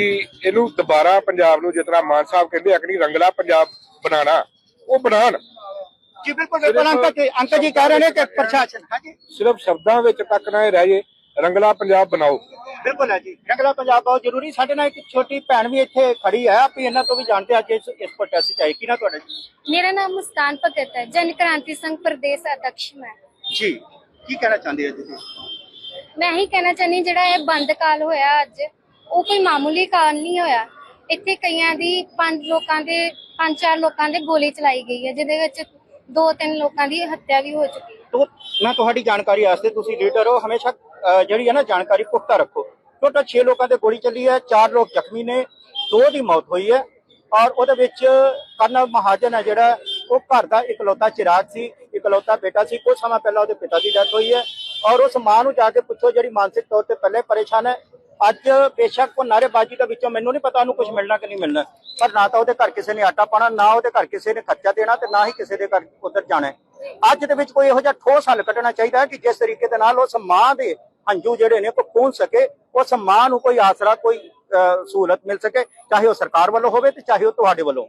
Speaker 1: ਇਹਨੂੰ ਦੁਬਾਰਾ ਪੰਜਾਬ ਨੂੰ ਜਿਤਨਾ ਮਾਨ ਸਾਹਿਬ ਕਹਿੰਦੇ ਅਗਨੀ ਰੰਗਲਾ ਪੰਜਾਬ ਬਣਾਣਾ ਉਹ ਬਣਾਣ
Speaker 3: ਜੀ ਬਿਲਕੁਲ ਅੰਕਲ ਜੀ ਕਹਿ ਰਹੇ ਨੇ ਕਿ ਪ੍ਰਸ਼ਾਸਨ ਹਾਂਜੀ।
Speaker 1: ਸਿਰਫ ਸ਼ਬਦਾਂ ਵਿੱਚ ਤੱਕ ਨਾ ਰਹਿ ਜੇ ਰੰਗਲਾ ਪੰਜਾਬ ਬਣਾਓ।
Speaker 3: ਬਿਲਕੁਲ ਹੈ ਜੀ ਰੰਗਲਾ ਪੰਜਾਬ ਬਹੁਤ ਜ਼ਰੂਰੀ। ਸਾਡੇ ਨਾਲ ਇੱਕ ਛੋਟੀ ਭੈਣ ਵੀ ਇੱਥੇ ਖੜੀ ਹੈ ਆਪੀ ਇਹਨਾਂ ਤੋਂ ਵੀ ਜਾਣਦੇ ਅੱਜ ਇਸ ਇਸ ਪ੍ਰੋਟੈਸਟ ਚ ਆਈ ਕੀ ਨਾ ਤੁਹਾਡਾ
Speaker 11: ਮੇਰਾ ਨਾਮ ਮੁਸਤਾਨ ਭਗਤ ਹੈ ਜਨ ਕ੍ਰਾਂਤੀ ਸੰਘ ਪ੍ਰਦੇਸ਼ ਅਧਿਕਸ਼ ਮੈਂ।
Speaker 3: ਜੀ ਕੀ ਕਹਿਣਾ ਚਾਹੁੰਦੇ ਹੋ ਤੁਸੀਂ?
Speaker 11: ਮੈਂ ਇਹੀ ਕਹਿਣਾ ਚਾਹੁੰਦੀ ਜਿਹੜਾ ਇਹ ਬੰਦ ਕਾਲ ਹੋਇਆ ਅੱਜ, ਉਹ ਕੋਈ ਮਾਮੂਲੀ ਕਾਲ ਨਹੀਂ ਹੋਇਆ। ਇੱਥੇ ਕਈਆਂ ਦੀ ਪੰਜ ਲੋਕਾਂ ਦੇ, ਪੰਜ ਚਾਰ ਲੋਕਾਂ ਦੇ ਗੋਲੀ ਚਲਾਈ ਗਈ ਹੈ, ਜਿਹਦੇ ਵਿੱਚ ਦੋ ਤਿੰਨ ਲੋਕਾਂ ਦੀ ਹੱਤਿਆ ਵੀ ਹੋ ਚੁੱਕੀ ਹੈ।
Speaker 3: ਤੋ, ਮੈਂ ਤੁਹਾਡੀ ਜਾਣਕਾਰੀ ਵਾਸਤੇ ਤੁਸੀਂ ਲੀਡਰ ਹੋ, ਹਮੇਸ਼ਾ ਜਿਹੜੀ ਹੈ ਨਾ ਜਾਣਕਾਰੀ ਪੁਖਤਾ ਰੱਖੋ। ਟੋਟਲ 6 ਲੋਕਾਂ ਤੇ ਗੋਲੀ ਚੱਲੀ ਹੈ, ਚਾਰ ਲੋਕ ਜ਼ਖਮੀ ਨੇ, ਦੋ ਦੀ ਮੌਤ ਹੋਈ ਹੈ, ਔਰ ਉਹਦੇ ਵਿੱਚ ਕਰਨਲ ਮਹਾਜਨ ਹੈ ਜਿਹੜਾ, ਉਹ ਘਰ ਦਾ ਇਕਲੌਤਾ ਚਿਰਾਗ ਸੀ, ਇਕਲੌਤਾ ਬੇਟਾ ਸੀ ਕੁਝ ਸਮਾਂ ਪਹਿਲਾਂ ਉਹਦੇ ਪਿਤਾ ਦੀ ਡੈਥ ਹੋਈ ਹੈ। ਔਰ ਉਸ ਮਾਂ ਨੂੰ ਜਾ ਕੇ ਪੁੱਛੋ ਜਿਹੜੀ ਮਾਨਸਿਕ ਤੌਰ ਤੇ ਪਹਿਲੇ ਪਰੇਸ਼ਾਨ ਹੈ। ਅੱਜ ਬੇਸ਼ੱਕ ਉਹ ਨਾਰੇਬਾਜ਼ੀ ਦੇ ਵਿੱਚੋਂ ਮੈਨੂੰ ਨਹੀਂ ਪਤਾ ਉਹਨੂੰ ਕੁਝ ਮਿਲਣਾ ਕਿ ਨਹੀਂ ਮਿਲਣਾ। ਪਰ ਨਾ ਤਾਂ ਉਹਦੇ ਘਰ ਕਿਸੇ ਨੇ ਆਟਾ ਪਾਣਾ ਨਾ ਉਹਦੇ ਘਰ ਕਿਸੇ ਨੇ ਖਰਚਾ ਦੇਣਾ ਤੇ ਨਾ ਹੀ ਕਿਸੇ ਦੇ ਘਰ ਉਧਰ ਜਾਣਾ ਅੱਜ ਦੇ ਵਿੱਚ ਕੋਈ ਇਹੋ ਜਿਹਾ ਠੋਸ ਹੱਲ ਕੱਢਣਾ ਚਾਹੀਦਾ ਕਿ ਜਿਸ ਤਰੀਕੇ ਦੇ ਨਾਲ ਉਸ ਮਾਂ ਦੇ ਹੰਝੂ ਜਿਹੜੇ ਨੇ ਕੋ ਪੂੰਝ ਸਕੇ, ਉਸ ਮਾਂ ਨੂੰ ਕੋਈ ਆਸਰਾ, ਕੋਈ ਸਹੂਲਤ ਮਿਲ ਸਕੇ, ਚਾਹੇ ਉਹ ਸਰਕਾਰ ਵੱਲੋਂ ਹੋਵੇ ਤੇ ਚਾਹੇ ਉਹ ਤੁਹਾਡੇ ਵੱਲੋਂ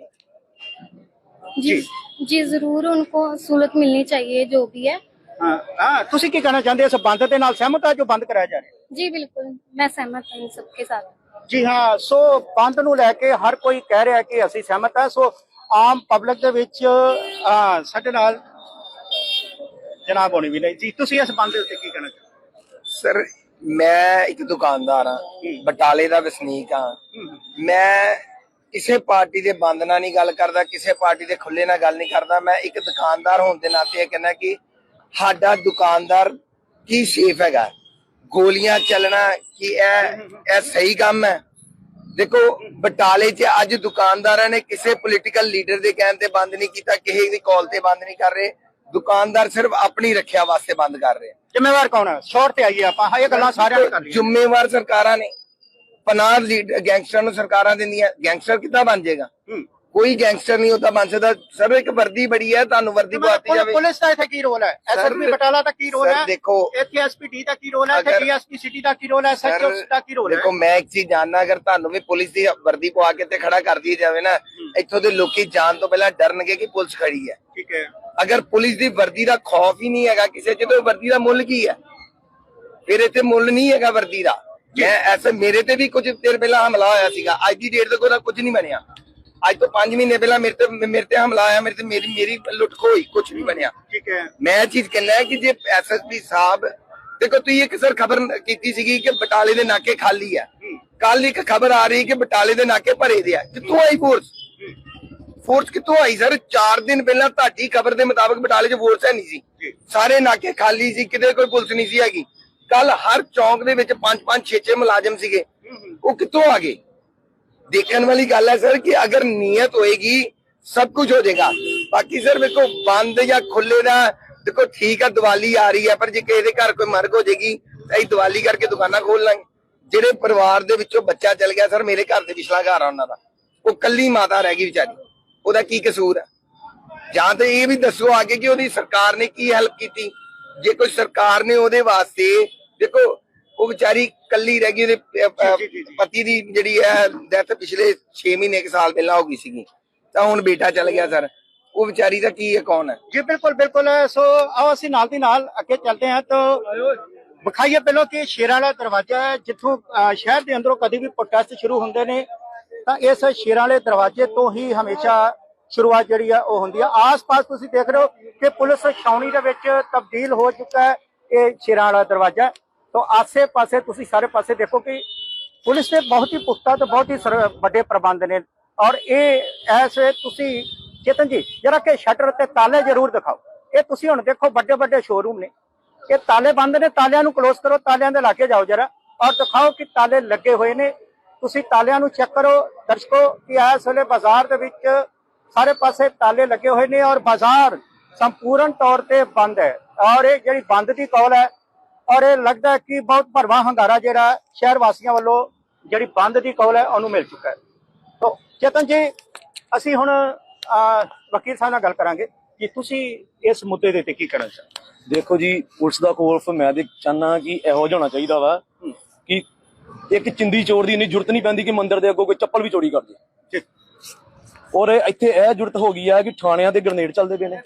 Speaker 11: ਜੀ ਜੀ ਜ਼ਰੂਰ ਉਨਕੋ ਸਹੂਲਤ ਮਿਲਣੀ ਚਾਹੀਏ ਜੋ ਵੀ ਹੈ।
Speaker 3: ਹਾਂ ਹਾਂ ਤੁਸੀਂ ਕੀ ਕਹਿਣਾ ਚਾਹੁੰਦੇ ਹੋ ਇਸ ਬੰਦ ਦੇ ਨਾਲ ਸਹਿਮਤ ਆ ਜੋ ਬੰਦ ਕਰਾਇਆ ਜਾ ਰਿਹਾ
Speaker 11: जी बिल्कुल मैं सहमत हूँ इन सबके साथ
Speaker 3: ਜੀ ਹਾਂ ਸੋ ਬੰਦ ਨੂੰ ਲੈ ਕੇ ਹਰ ਕੋਈ ਕਹਿ ਰਿਹਾ ਕਿ ਅਸੀਂ ਸਹਿਮਤ ਹੈ ਸੋ ਆਮ ਪਬਲਿਕ ਦੇ ਵਿੱਚ ਅਹ, ਸਾਡੇ ਨਾਲ ਜਨਾਬ ਹੋਣੀ ਵੀ ਨਹੀਂ ਜੀ ਤੁਸੀਂ ਇਸ ਬੰਦ ਦੇ ਉੱਤੇ ਕੀ ਕਹਿਣਾ ਚਾਹੁੰਦੇ
Speaker 12: ਸਰ ਮੈਂ ਇੱਕ ਦੁਕਾਨਦਾਰ ਹਾਂ ਬਟਾਲੇ ਦਾ ਵਸਨੀਕ ਹਾਂ ਮੈਂ ਕਿਸੇ ਪਾਰਟੀ ਦੇ ਬੰਦ ਨਾਲ ਨਹੀਂ ਗੱਲ ਕਰਦਾ ਕਿਸੇ ਪਾਰਟੀ ਦੇ ਖੁੱਲੇ ਨਾਲ ਗੱਲ ਨਹੀਂ ਕਰਦਾ ਮੈਂ ਇੱਕ ਦੁਕਾਨਦਾਰ ਹੋਣ ਦੇ ਨਾਤੇ ਇਹ ਕਹਿੰਦਾ ਕਿ ਸਾਡਾ ਦੁਕਾਨਦਾਰ ਕੀ ਸੇਫ ਹੈਗਾ? ਗੋਲੀਆਂ ਚੱਲਣਾ ਕਿ ਇਹ ਇਹ ਸਹੀ ਕੰਮ ਹੈ? ਦੇਖੋ ਬਟਾਲੇ 'ਚ ਅੱਜ ਦੁਕਾਨਦਾਰਾਂ ਨੇ ਕਿਸੇ ਪੋਲੀਟੀਕਲ ਲੀਡਰ ਦੇ ਕਹਿਣ ਤੇ ਬੰਦ ਨਹੀਂ ਕੀਤਾ ਕਿਸੇ ਦੀ ਕਾਲ ਤੇ ਬੰਦ ਨਹੀਂ ਕਰ ਰਹੇ। ਦੁਕਾਨਦਾਰ ਸਿਰਫ ਆਪਣੀ ਰੱਖਿਆ ਵਾਸਤੇ ਬੰਦ ਕਰ ਰਹੇ
Speaker 3: ਜ਼ਿੰਮੇਵਾਰ ਕੌਣ ਹੈ? ਸ਼ੋਰਟ ਤੇ ਆਈਏ ਆਪਾਂ ਇਹ ਗੱਲਾਂ ਸਾਰਿਆਂ ਨੇ ਕਰ ਲਈਆਂ।
Speaker 12: ਜ਼ਿੰਮੇਵਾਰ ਸਰਕਾਰਾਂ ਨੇ। ਪਨਾਹ ਲੀਡ ਗੈਂਗਸਟਰ ਨੂੰ ਸਰਕਾਰਾਂ ਦਿੰਦੀਆਂ। ਗੈਂਗਸਟਰ ਕਿੱਦਾਂ ਬਣ ਜਾਏਗਾ। ਕੋਈ ਗੈਂਗਸਟਰ ਨਹੀਂ ਹੁੰਦਾ ਬਣ ਸਕਦਾ ਸਰ ਇੱਕ ਵਰਦੀ ਬੜੀ ਹੈ ਤੁਹਾਨੂੰ ਵਰਦੀ ਪਵਾਤੀ ਜਾਵੇ।
Speaker 3: ਪੁਲਿਸ ਦਾ ਇੱਥੇ ਕੀ ਰੋਲ ਹੈ? ਐਸਐਸਪੀ ਬਟਾਲਾ ਦਾ ਕੀ ਰੋਲ
Speaker 12: ਸਰ,
Speaker 3: ਹੈ?
Speaker 12: ਦੇਖੋ,
Speaker 3: ਇੱਥੇ ਐਸਪੀਡੀ ਦਾ ਕੀ ਰੋਲ ਹੈ? ਇੱਥੇ ਡੀਐਸਪੀ ਸਿਟੀ ਦਾ ਕੀ ਰੋਲ ਹੈ? ਐਸਐਚਓ ਦਾ ਕੀ ਰੋਲ ਹੈ?
Speaker 12: ਦੇਖੋ ਮੈਂ ਇੱਕ ਚੀਜ਼ ਜਾਣਨਾ ਅਗਰ ਤੁਹਾਨੂੰ ਵੀ ਪੁਲਿਸ ਦੀ ਵਰਦੀ ਪਵਾ ਕੇ ਤੇ ਖੜਾ ਕਰ ਦਿੱਤੀ ਜਾਵੇ ਨਾ ਇੱਥੋਂ ਦੇ ਲੋਕੀ ਜਾਣ ਤੋਂ ਪਹਿਲਾਂ ਡਰਨਗੇ ਕਿ ਪੁਲਿਸ ਖੜੀ ਹੈ।
Speaker 3: ਠੀਕ ਹੈ।
Speaker 12: ਅਗਰ ਪੁਲਿਸ ਦੀ ਵਰਦੀ ਦਾ ਖੌਫ ਹੀ ਨਹੀਂ ਹੈਗਾ ਕਿਸੇ ਤੇ ਉਹ ਵਰਦੀ ਦਾ ਮੁੱਲ ਕੀ ਹੈ? ਫਿਰ ਇੱਥੇ ਮੁੱਲ ਨਹੀਂ ਹੈਗਾ ਵਰਦੀ ਦਾ। ਮੈਂ ਐਸੇ ਮੇਰੇ ਤੇ ਵੀ ਕੁਝ ਦੇਰ ਪਹਿਲਾਂ ਹਮਲਾ ਹੋਇਆ ਸੀਗਾ। ਅੱਜ ਦੀ ਡੇਟ ਤੱਕ ਉਹਦਾ ਕੁਝ ਨਹੀਂ ਬਣਿਆ। ਅੱਜ ਤੋਂ 5 ਮਹੀਨੇ ਪਹਿਲਾਂ ਮੇਰੇ ਤੇ ਮੇਰੇ ਤੇ ਹਮਲਾ ਆਇਆ ਮੇਰੇ ਤੇ ਮੇਰੀ ਮੇਰੀ ਲੁੱਟ ਖੋਈ ਕੁਝ ਨਹੀਂ ਬਣਿਆ।
Speaker 3: ਠੀਕ ਹੈ।
Speaker 12: ਮੈਂ ਚੀਜ਼ ਕਹਿੰਦਾ ਹੈ ਕਿ ਜੇ ਐਸਐਸਪੀ ਸਾਹਿਬ ਦੇਖੋ ਤੁਸੀਂ ਇੱਕ ਸਰ ਖਬਰ ਕੀਤੀ ਸੀਗੀ ਕਿ ਬਟਾਲੇ ਦੇ ਨਾਕੇ ਖਾਲੀ ਆ। ਕੱਲ ਇੱਕ ਖਬਰ ਆ ਰਹੀ ਕਿ ਬਟਾਲੇ ਦੇ ਨਾਕੇ ਭਰੇ ਦੇ ਆ। ਕਿੱਥੋਂ ਆਈ ਫੋਰਸ ਫੋਰਸ ਕਿੱਥੋਂ ਆਈ ਸਰ? 4 ਦਿਨ ਪਹਿਲਾਂ ਤੁਹਾਡੀ ਖਬਰ ਦੇ ਮੁਤਾਬਕ ਬਟਾਲੇ 'ਚ ਫੋਰਸ ਹੈ ਨਹੀਂ ਸੀ। ਸਾਰੇ ਨਾਕੇ ਖਾਲੀ ਸੀ ਕਿਤੇ ਕੋਈ ਪੁਲਿਸ ਨਹੀਂ ਸੀ ਹੈਗੀ। ਕੱਲ ਹਰ ਚੌਂਕ ਦੇ ਵਿੱਚ 5 5 6 6 ਮੁਲਾਜ਼ਮ ਸੀਗੇ। ਉਹ ਕਿੱਥੋਂ ਆ ਗਏ? ਦੇਖਣ ਵਾਲੀ ਗੱਲ ਹੈ ਸਰ ਕਿ ਅਗਰ ਨੀਅਤ ਹੋਏਗੀ, ਸਭ ਕੁਝ ਹੋ ਜਾਏਗਾ। ਬਾਕੀ ਸਰ ਵੇਖੋ, ਬੰਦ ਜਾਂ ਖੁੱਲੇ ਦਾ ਦੇਖੋ ਠੀਕ ਆ, ਦੀਵਾਲੀ ਆ ਰਹੀ ਹੈ, ਪਰ ਜੇ ਕਿਸੇ ਦੇ ਘਰ ਕੋਈ ਮਰਗ ਹੋ ਜਾਏਗੀ ਅਸੀਂ ਦੀਵਾਲੀ ਕਰਕੇ ਦੁਕਾਨਾਂ ਖੋਲ ਲਾਂਗੇ। ਜਿਹੜੇ ਪਰਿਵਾਰ ਦੇ ਵਿੱਚੋਂ ਬੱਚਾ ਚਲ ਗਿਆ ਸਰ, ਮੇਰੇ ਘਰ ਦੇ ਪਿਛਲਾ ਘਰ ਆ ਉਹਨਾਂ ਦਾ। ਉਹ ਕੱਲੀ ਮਾਤਾ ਰਹਿ ਗਈ ਵਿਚਾਰੀ। ਉਹਦਾ ਕੀ ਕਸੂਰ ਹੈ? ਜਾਂ ਤੇ ਇਹ ਵੀ ਦੱਸੋ ਆਗੇ ਕਿ ਉਹਦੀ ਸਰਕਾਰ ਨੇ ਕੀ ਹੈਲਪ ਕੀਤੀ? ਜੇ ਕੋਈ ਸਰਕਾਰ ਨੇ ਉਹਦੇ ਵਾਸਤੇ, ਦੇਖੋ ਉਹ ਵਿਚਾਰੀ ਕੱਲੀ ਰਹਿ ਗਈ ਉਹਦੇ ਪਤੀ ਦੀ ਜਿਹੜੀ ਹੈ ਡੈਥ ਪਿਛਲੇ 6 ਮਹੀਨੇ ਇੱਕ ਸਾਲ ਪਹਿਲਾਂ ਹੋ ਗਈ ਸੀਗੀ। ਤਾਂ ਹੁਣ ਬੇਟਾ ਚਲ ਗਿਆ ਸਰ। ਉਹ ਵਿਚਾਰੀ ਦਾ ਕੀ ਹੈ ਕੌਣ ਹੈ?
Speaker 3: ਜੀ ਬਿਲਕੁਲ ਬਿਲਕੁਲ। ਸੋ ਆਓ ਅਸੀਂ ਨਾਲ ਦੀ ਨਾਲ ਅੱਗੇ ਚੱਲਦੇ ਹਾਂ। ਤਾਂ ਵਿਖਾਈਏ ਪਹਿਲਾਂ ਕਿ ਸ਼ੇਰਾਂ ਵਾਲਾ ਦਰਵਾਜ਼ਾ ਹੈ ਜਿੱਥੋਂ ਸ਼ਹਿਰ ਦੇ ਅੰਦਰੋਂ ਕਦੀ ਵੀ ਪ੍ਰੋਟੈਸਟ ਸ਼ੁਰੂ ਹੁੰਦੇ ਨੇ। ਤਾਂ ਇਸ ਸ਼ੇਰਾਂ ਵਾਲੇ ਦਰਵਾਜ਼ੇ ਤੋਂ ਹੀ ਹਮੇਸ਼ਾ ਸ਼ੁਰੂਆਤ ਜਿਹੜੀ ਆ ਉਹ ਹੁੰਦੀ ਆ। ਆਸ-ਪਾਸ ਤੁਸੀਂ ਦੇਖ ਰਹੇ ਹੋ ਕਿ ਪੁਲਿਸ ਛਾਉਣੀ ਦੇ ਵਿੱਚ ਤਬਦੀਲ ਹੋ ਚੁੱਕਾ ਹੈ ਇਹ ਸ਼ੇਰਾਂ ਵਾਲਾ ਦਰਵਾਜ਼ਾ। ਤੋਂ ਆਸੇ-ਪਾਸੇ ਤੁਸੀਂ ਸਾਰੇ ਪਾਸੇ ਦੇਖੋ ਕਿ ਪੁਲਿਸ ਦੇ ਬਹੁਤ ਹੀ ਪੁਖਤਾ ਤੇ ਬਹੁਤ ਹੀ ਸਰ- ਵੱਡੇ ਪ੍ਰਬੰਧ ਨੇ ਔਰ ਇਹ ਐਸੇ ਤੁਸੀਂ ਚੇਤਨ ਜੀ, ਜਰਾ ਕਿ ਸ਼ਟਰ ਤੇ ਤਾਲੇ ਜ਼ਰੂਰ ਦਿਖਾਓ। ਇਹ ਤੁਸੀਂ ਹੁਣ ਦੇਖੋ ਵੱਡੇ ਵੱਡੇ ਸ਼ੋਰੂਮ ਨੇ। ਇਹ ਤਾਲੇ ਬੰਦ ਨੇ, ਤਾਲਿਆਂ ਨੂੰ ਕਲੋਜ਼ ਕਰੋ, ਤਾਲਿਆਂ ਦੇ ਲਾ ਕੇ ਜਾਓ ਜਰਾ ਔਰ ਦਿਖਾਓ ਕਿ ਤਾਲੇ ਲੱਗੇ ਹੋਏ ਨੇ। ਤੁਸੀਂ ਤਾਲਿਆਂ ਨੂੰ ਚੈੱਕ ਕਰੋ, ਦਰਸ਼ਕੋ ਕਿ ਇਸ ਵੇਲੇ ਬਾਜ਼ਾਰ ਦੇ ਵਿੱਚ ਸਾਰੇ ਪਾਸੇ ਤਾਲੇ ਲੱਗੇ ਹੋਏ ਨੇ ਔਰ ਬਾਜ਼ਾਰ ਸੰਪੂਰਨ ਤੌਰ ਤੇ ਬੰਦ ਹੈ। ਔਰ ਇਹ ਜਿਹੜੀ ਬੰਦ ਦੀ ਕੌਲ ਹੈ ਔਰ ਇਹ ਲੱਗਦਾ ਹੈ ਕਿ ਬਹੁਤ ਭਰਵਾਂ ਹੰਗਾਰਾ ਜਿਹੜਾ ਸ਼ਹਿਰ ਵਾਸੀਆਂ ਵੱਲੋਂ ਜਿਹੜੀ ਬੰਦ ਦੀ ਕੌਲ ਹੈ ਉਹਨੂੰ ਮਿਲ ਚੁੱਕਾ ਹੈ। ਤੋ ਚੇਤਨ ਜੀ ਅਸੀਂ ਹੁਣ ਵਕੀਲ ਸਾਹਿਬ ਨਾਲ ਗੱਲ ਕਰਾਂਗੇ ਕਿ ਤੁਸੀਂ ਇਸ ਮੁੱਦੇ ਦੇ ਤੇ ਕੀ ਕਹਿਣਾ ਚਾਹੁੰਦੇ
Speaker 13: ਦੇਖੋ ਜੀ ਪੁਲਿਸ ਦਾ ਕੋਰਸ ਮੈਂ ਤੇ ਚਾਹਨਾ ਕਿ ਇਹੋ ਜਿਹਾ ਹੋਣਾ ਚਾਹੀਦਾ ਵਾ ਕਿ ਇੱਕ ਚਿੰਦੀ ਚੋਰ ਦੀ ਇੰਨੀ ਜ਼ਰੂਰਤ ਨਹੀਂ ਪੈਂਦੀ ਕਿ ਮੰਦਿਰ ਦੇ ਅੱਗੋਂ ਕੋਈ ਚੱਪਲ ਵੀ ਚੋਰੀ ਕਰ ਦੇ। ਔਰ ਇੱਥੇ ਇਹ ਜ਼ਰੂਰਤ ਹੋ ਗਈ ਆ ਕਿ ਥਾਣਿਆਂ ਦੇ ਗ੍ਰਨੇਡ ਚੱਲਦੇ ਪਏ ਨੇ।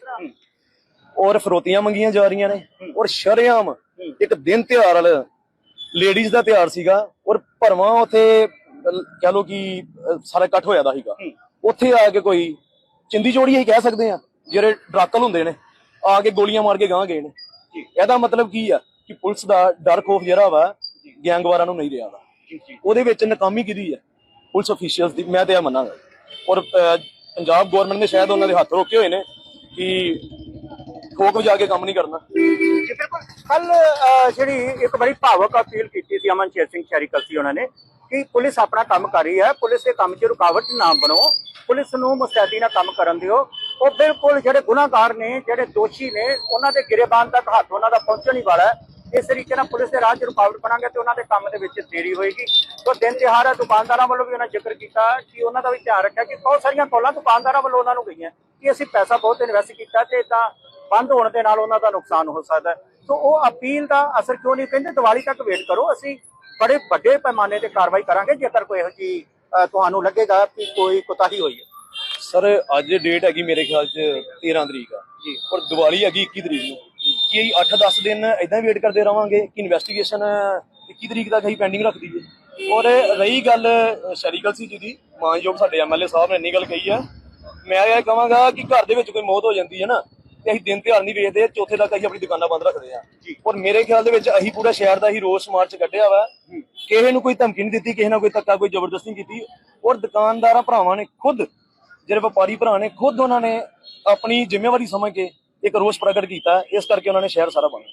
Speaker 13: ਔਰ ਫਰੋਤੀਆਂ ਮੰਗੀਆਂ ਜਾ ਰਹੀਆਂ ਨੇ ਔਰ ਸ਼ਰੇਆਮ ਇੱਕ ਦਿਨ ਤਿਉਹਾਰ ਵਾਲਾ ਲੇਡੀਜ਼ ਦਾ ਤਿਉਹਾਰ ਸੀਗਾ ਔਰ ਭਰਵਾਂ ਉੱਥੇ ਕਹਿ ਲੋ ਕਿ ਸਾਰਾ ਇਕੱਠ ਹੋਇਆ ਦਾ ਸੀਗਾ। ਉੱਥੇ ਆ ਕੇ ਕੋਈ ਚਿੰਦੀ ਚੋੜੀ ਹੀ ਕਹਿ ਸਕਦੇ ਆ ਜਿਹੜੇ ਡਰਾਕਲ ਹੁੰਦੇ ਨੇ ਆ ਕੇ ਗੋਲੀਆਂ ਮਾਰ ਕੇ ਗਾਂ ਗਏ ਨੇ। ਇਹਦਾ ਮਤਲਬ ਕੀ ਆ ਕਿ ਪੁਲਿਸ ਦਾ ਡਰ ਖੋਫ ਜਿਹੜਾ ਵਾ ਗੈਂਗਵਾਰਾਂ ਨੂੰ ਨਹੀਂ ਰਿਹਾ ਵਾ। ਉਹਦੇ ਵਿੱਚ ਨਾਕਾਮੀ ਕਿਹਦੀ ਹੈ ਪੁਲਿਸ ਅਫੀਸ਼ੀਅਲਸ ਦੀ ਮੈਂ ਤੇ ਇਹ ਮੰਨਾਂਗਾ। ਔਰ ਪੰਜਾਬ ਗਵਰਨਮੈਂਟ ਨੇ ਸ਼ਾਇਦ ਉਹਨਾਂ ਦੇ ਹੱਥ ਰੋਕੇ ਹੋਏ ਨੇ ਕਿ ਠੋਕ ਵਜਾ ਕੇ ਕੰਮ ਨਹੀਂ ਕਰਨਾ।
Speaker 3: ਜੀ, ਬਿਲਕੁਲ। ਕੱਲ ਜਿਹੜੀ ਇੱਕ ਬੜੀ ਭਾਵਕ ਅਪੀਲ ਕੀਤੀ ਸੀ ਅਮਨ ਸ਼ੇਰ ਸਿੰਘ ਸ਼ੈਰੀਕਲ ਸੀ ਉਹਨਾਂ ਨੇ ਕਿ ਪੁਲਿਸ ਆਪਣਾ ਕੰਮ ਕਰ ਰਹੀ ਹੈ, ਪੁਲਿਸ ਦੇ ਕੰਮ 'ਚ ਰੁਕਾਵਟ ਨਾ ਬਣੋ, ਪੁਲਿਸ ਨੂੰ ਮੁਸਤੈਦੀ ਨਾਲ ਕੰਮ ਕਰਨ ਦਿਓ। ਉਹ ਬਿਲਕੁਲ ਜਿਹੜੇ ਗੁਨਾਹਗਾਰ ਨੇ, ਜਿਹੜੇ ਦੋਸ਼ੀ ਨੇ, ਉਹਨਾਂ ਦੇ ਗਿਰੇਬਾਨ ਤੱਕ ਹੱਥ ਉਹਨਾਂ ਦਾ ਪਹੁੰਚਣ ਹੀ ਵਾਲਾ ਹੈ। ਇਸ ਤਰੀਕੇ ਨਾਲ ਪੁਲਿਸ ਦੇ ਰਾਹ 'ਚ ਰੁਕਾਵਟ ਬਣਾਂਗੇ ਤੇ ਉਹਨਾਂ ਦੇ ਕੰਮ ਦੇ ਵਿੱਚ ਦੇਰੀ ਹੋਏਗੀ। ਤੋਂ ਦਿਨ ਤਿਉਹਾਰ ਹੈ, ਦੁਕਾਨਦਾਰਾਂ ਵੱਲੋਂ ਵੀ ਉਹਨਾਂ ਜ਼ਿਕਰ ਕੀਤਾ ਕਿ ਉਹਨਾਂ ਦਾ ਵੀ ਧਿਆਨ ਰੱਖਿਆ ਕਿ ਬਹੁਤ ਸਾਰੀਆਂ ਕੋਲਾਂ ਦੁਕਾਨਦਾਰਾਂ ਵੱਲੋਂ ਉਹਨਾਂ ਨੂੰ ਗਈਆਂ ਕਿ ਅਸੀਂ ਪੈਸਾ ਬਹੁਤ ਇਨਵੈਸਟ ਕੀਤਾ ਤੇ ਤਾਂ ਬੰਦ ਹੋਣ ਦੇ ਨਾਲ ਉਹਨਾਂ ਦਾ ਨੁਕਸਾਨ ਹੋ ਸਕਦਾ ਹੈ। ਸੋ ਉਹ ਅਪੀਲ ਦਾ ਅਸਰ ਕਿਉਂ ਨਹੀਂ ਕਹਿੰਦੇ ਦੀਵਾਲੀ ਤੱਕ ਵੇਟ ਕਰੋ। ਅਸੀਂ ਬੜੇ ਵੱਡੇ ਪੈਮਾਨੇ ਤੇ ਕਾਰਵਾਈ ਕਰਾਂਗੇ ਜੇਕਰ ਕੋਈ ਇਹੋ ਜੀ ਤੁਹਾਨੂੰ ਲੱਗੇਗਾ ਕਿ ਕੋਈ ਕੁਤਾਹੀ ਹੋਈ ਹੈ।
Speaker 13: ਸਰ ਅੱਜ ਡੇਟ ਹੈਗੀ ਮੇਰੇ ਖਿਆਲ ਚ 13 ਤਰੀਕ ਆ। ਜੀ। ਔਰ ਦੀਵਾਲੀ ਹੈਗੀ 21 ਤਰੀਕ ਨੂੰ। ਕੀ ਅਸੀਂ 8-10 ਦਿਨ ਇਦਾਂ ਵੇਟ ਕਰਦੇ ਰਵਾਂਗੇ ਕਿ ਇਨਵੈਸਟੀਗੇਸ਼ਨ 21 ਤਰੀਕ ਤੱਕ ਅਸੀਂ ਪੈਂਡਿੰਗ ਰੱਖ ਦਈਏ? ਔਰ ਰਹੀ ਗੱਲ ਸ਼ਰੀਕਲ ਸੀ ਜੀ ਦੀ ਮਾਨਯੋਗ ਸਾਡੇ ਐਮਐਲਏ ਸਾਹਿਬ ਨੇ ਇੰਨੀ ਗੱਲ ਕਹੀ ਆ। ਮੈਂ ਇਹ ਕਹਾਂਗਾ ਕਿ ਘਰ ਦੇ ਵਿੱਚ ਕੋਈ ਮੌਤ ਹੋ ਜਾਂਦੀ ਹੈ ਨਾ ਤੇ ਅਸੀਂ ਦਿਨ ਤਿਉਹਾਰ ਨਹੀਂ ਵੇਚਦੇ ਚੌਥੇ ਤੱਕ ਅਸੀਂ ਆਪਣੀ ਦੁਕਾਨਾਂ ਬੰਦ ਰੱਖਦੇ ਆ ਔਰ ਮੇਰੇ ਖਿਆਲ ਦੇ ਵਿੱਚ ਅਸੀਂ ਪੂਰਾ ਸ਼ਹਿਰ ਦਾ ਹੀ ਰੋਸ ਮਾਰਚ ਕੱਢਿਆ ਵਾ। ਕਿਸੇ ਨੂੰ ਕੋਈ ਧਮਕੀ ਨਹੀਂ ਦਿੱਤੀ ਕਿਸੇ ਨਾਲ ਕੋਈ ਧੱਕਾ ਕੋਈ ਜ਼ਬਰਦਸਤੀ ਨਹੀਂ ਕੀਤੀ। ਔਰ ਦੁਕਾਨਦਾਰਾਂ ਭਰਾਵਾਂ ਨੇ ਖੁਦ ਜਿਹੜੇ ਵਪਾਰੀ ਭਰਾ ਨੇ ਖੁਦ ਉਹਨਾਂ ਨੇ ਆਪਣੀ ਜ਼ਿੰਮੇਵਾਰੀ ਸਮਝ ਕੇ ਇੱਕ ਰੋਸ ਪ੍ਰਗਟ ਕੀਤਾ। ਇਸ ਕਰਕੇ ਉਹਨਾਂ ਨੇ ਸ਼ਹਿਰ ਸਾਰਾ ਬੰਦ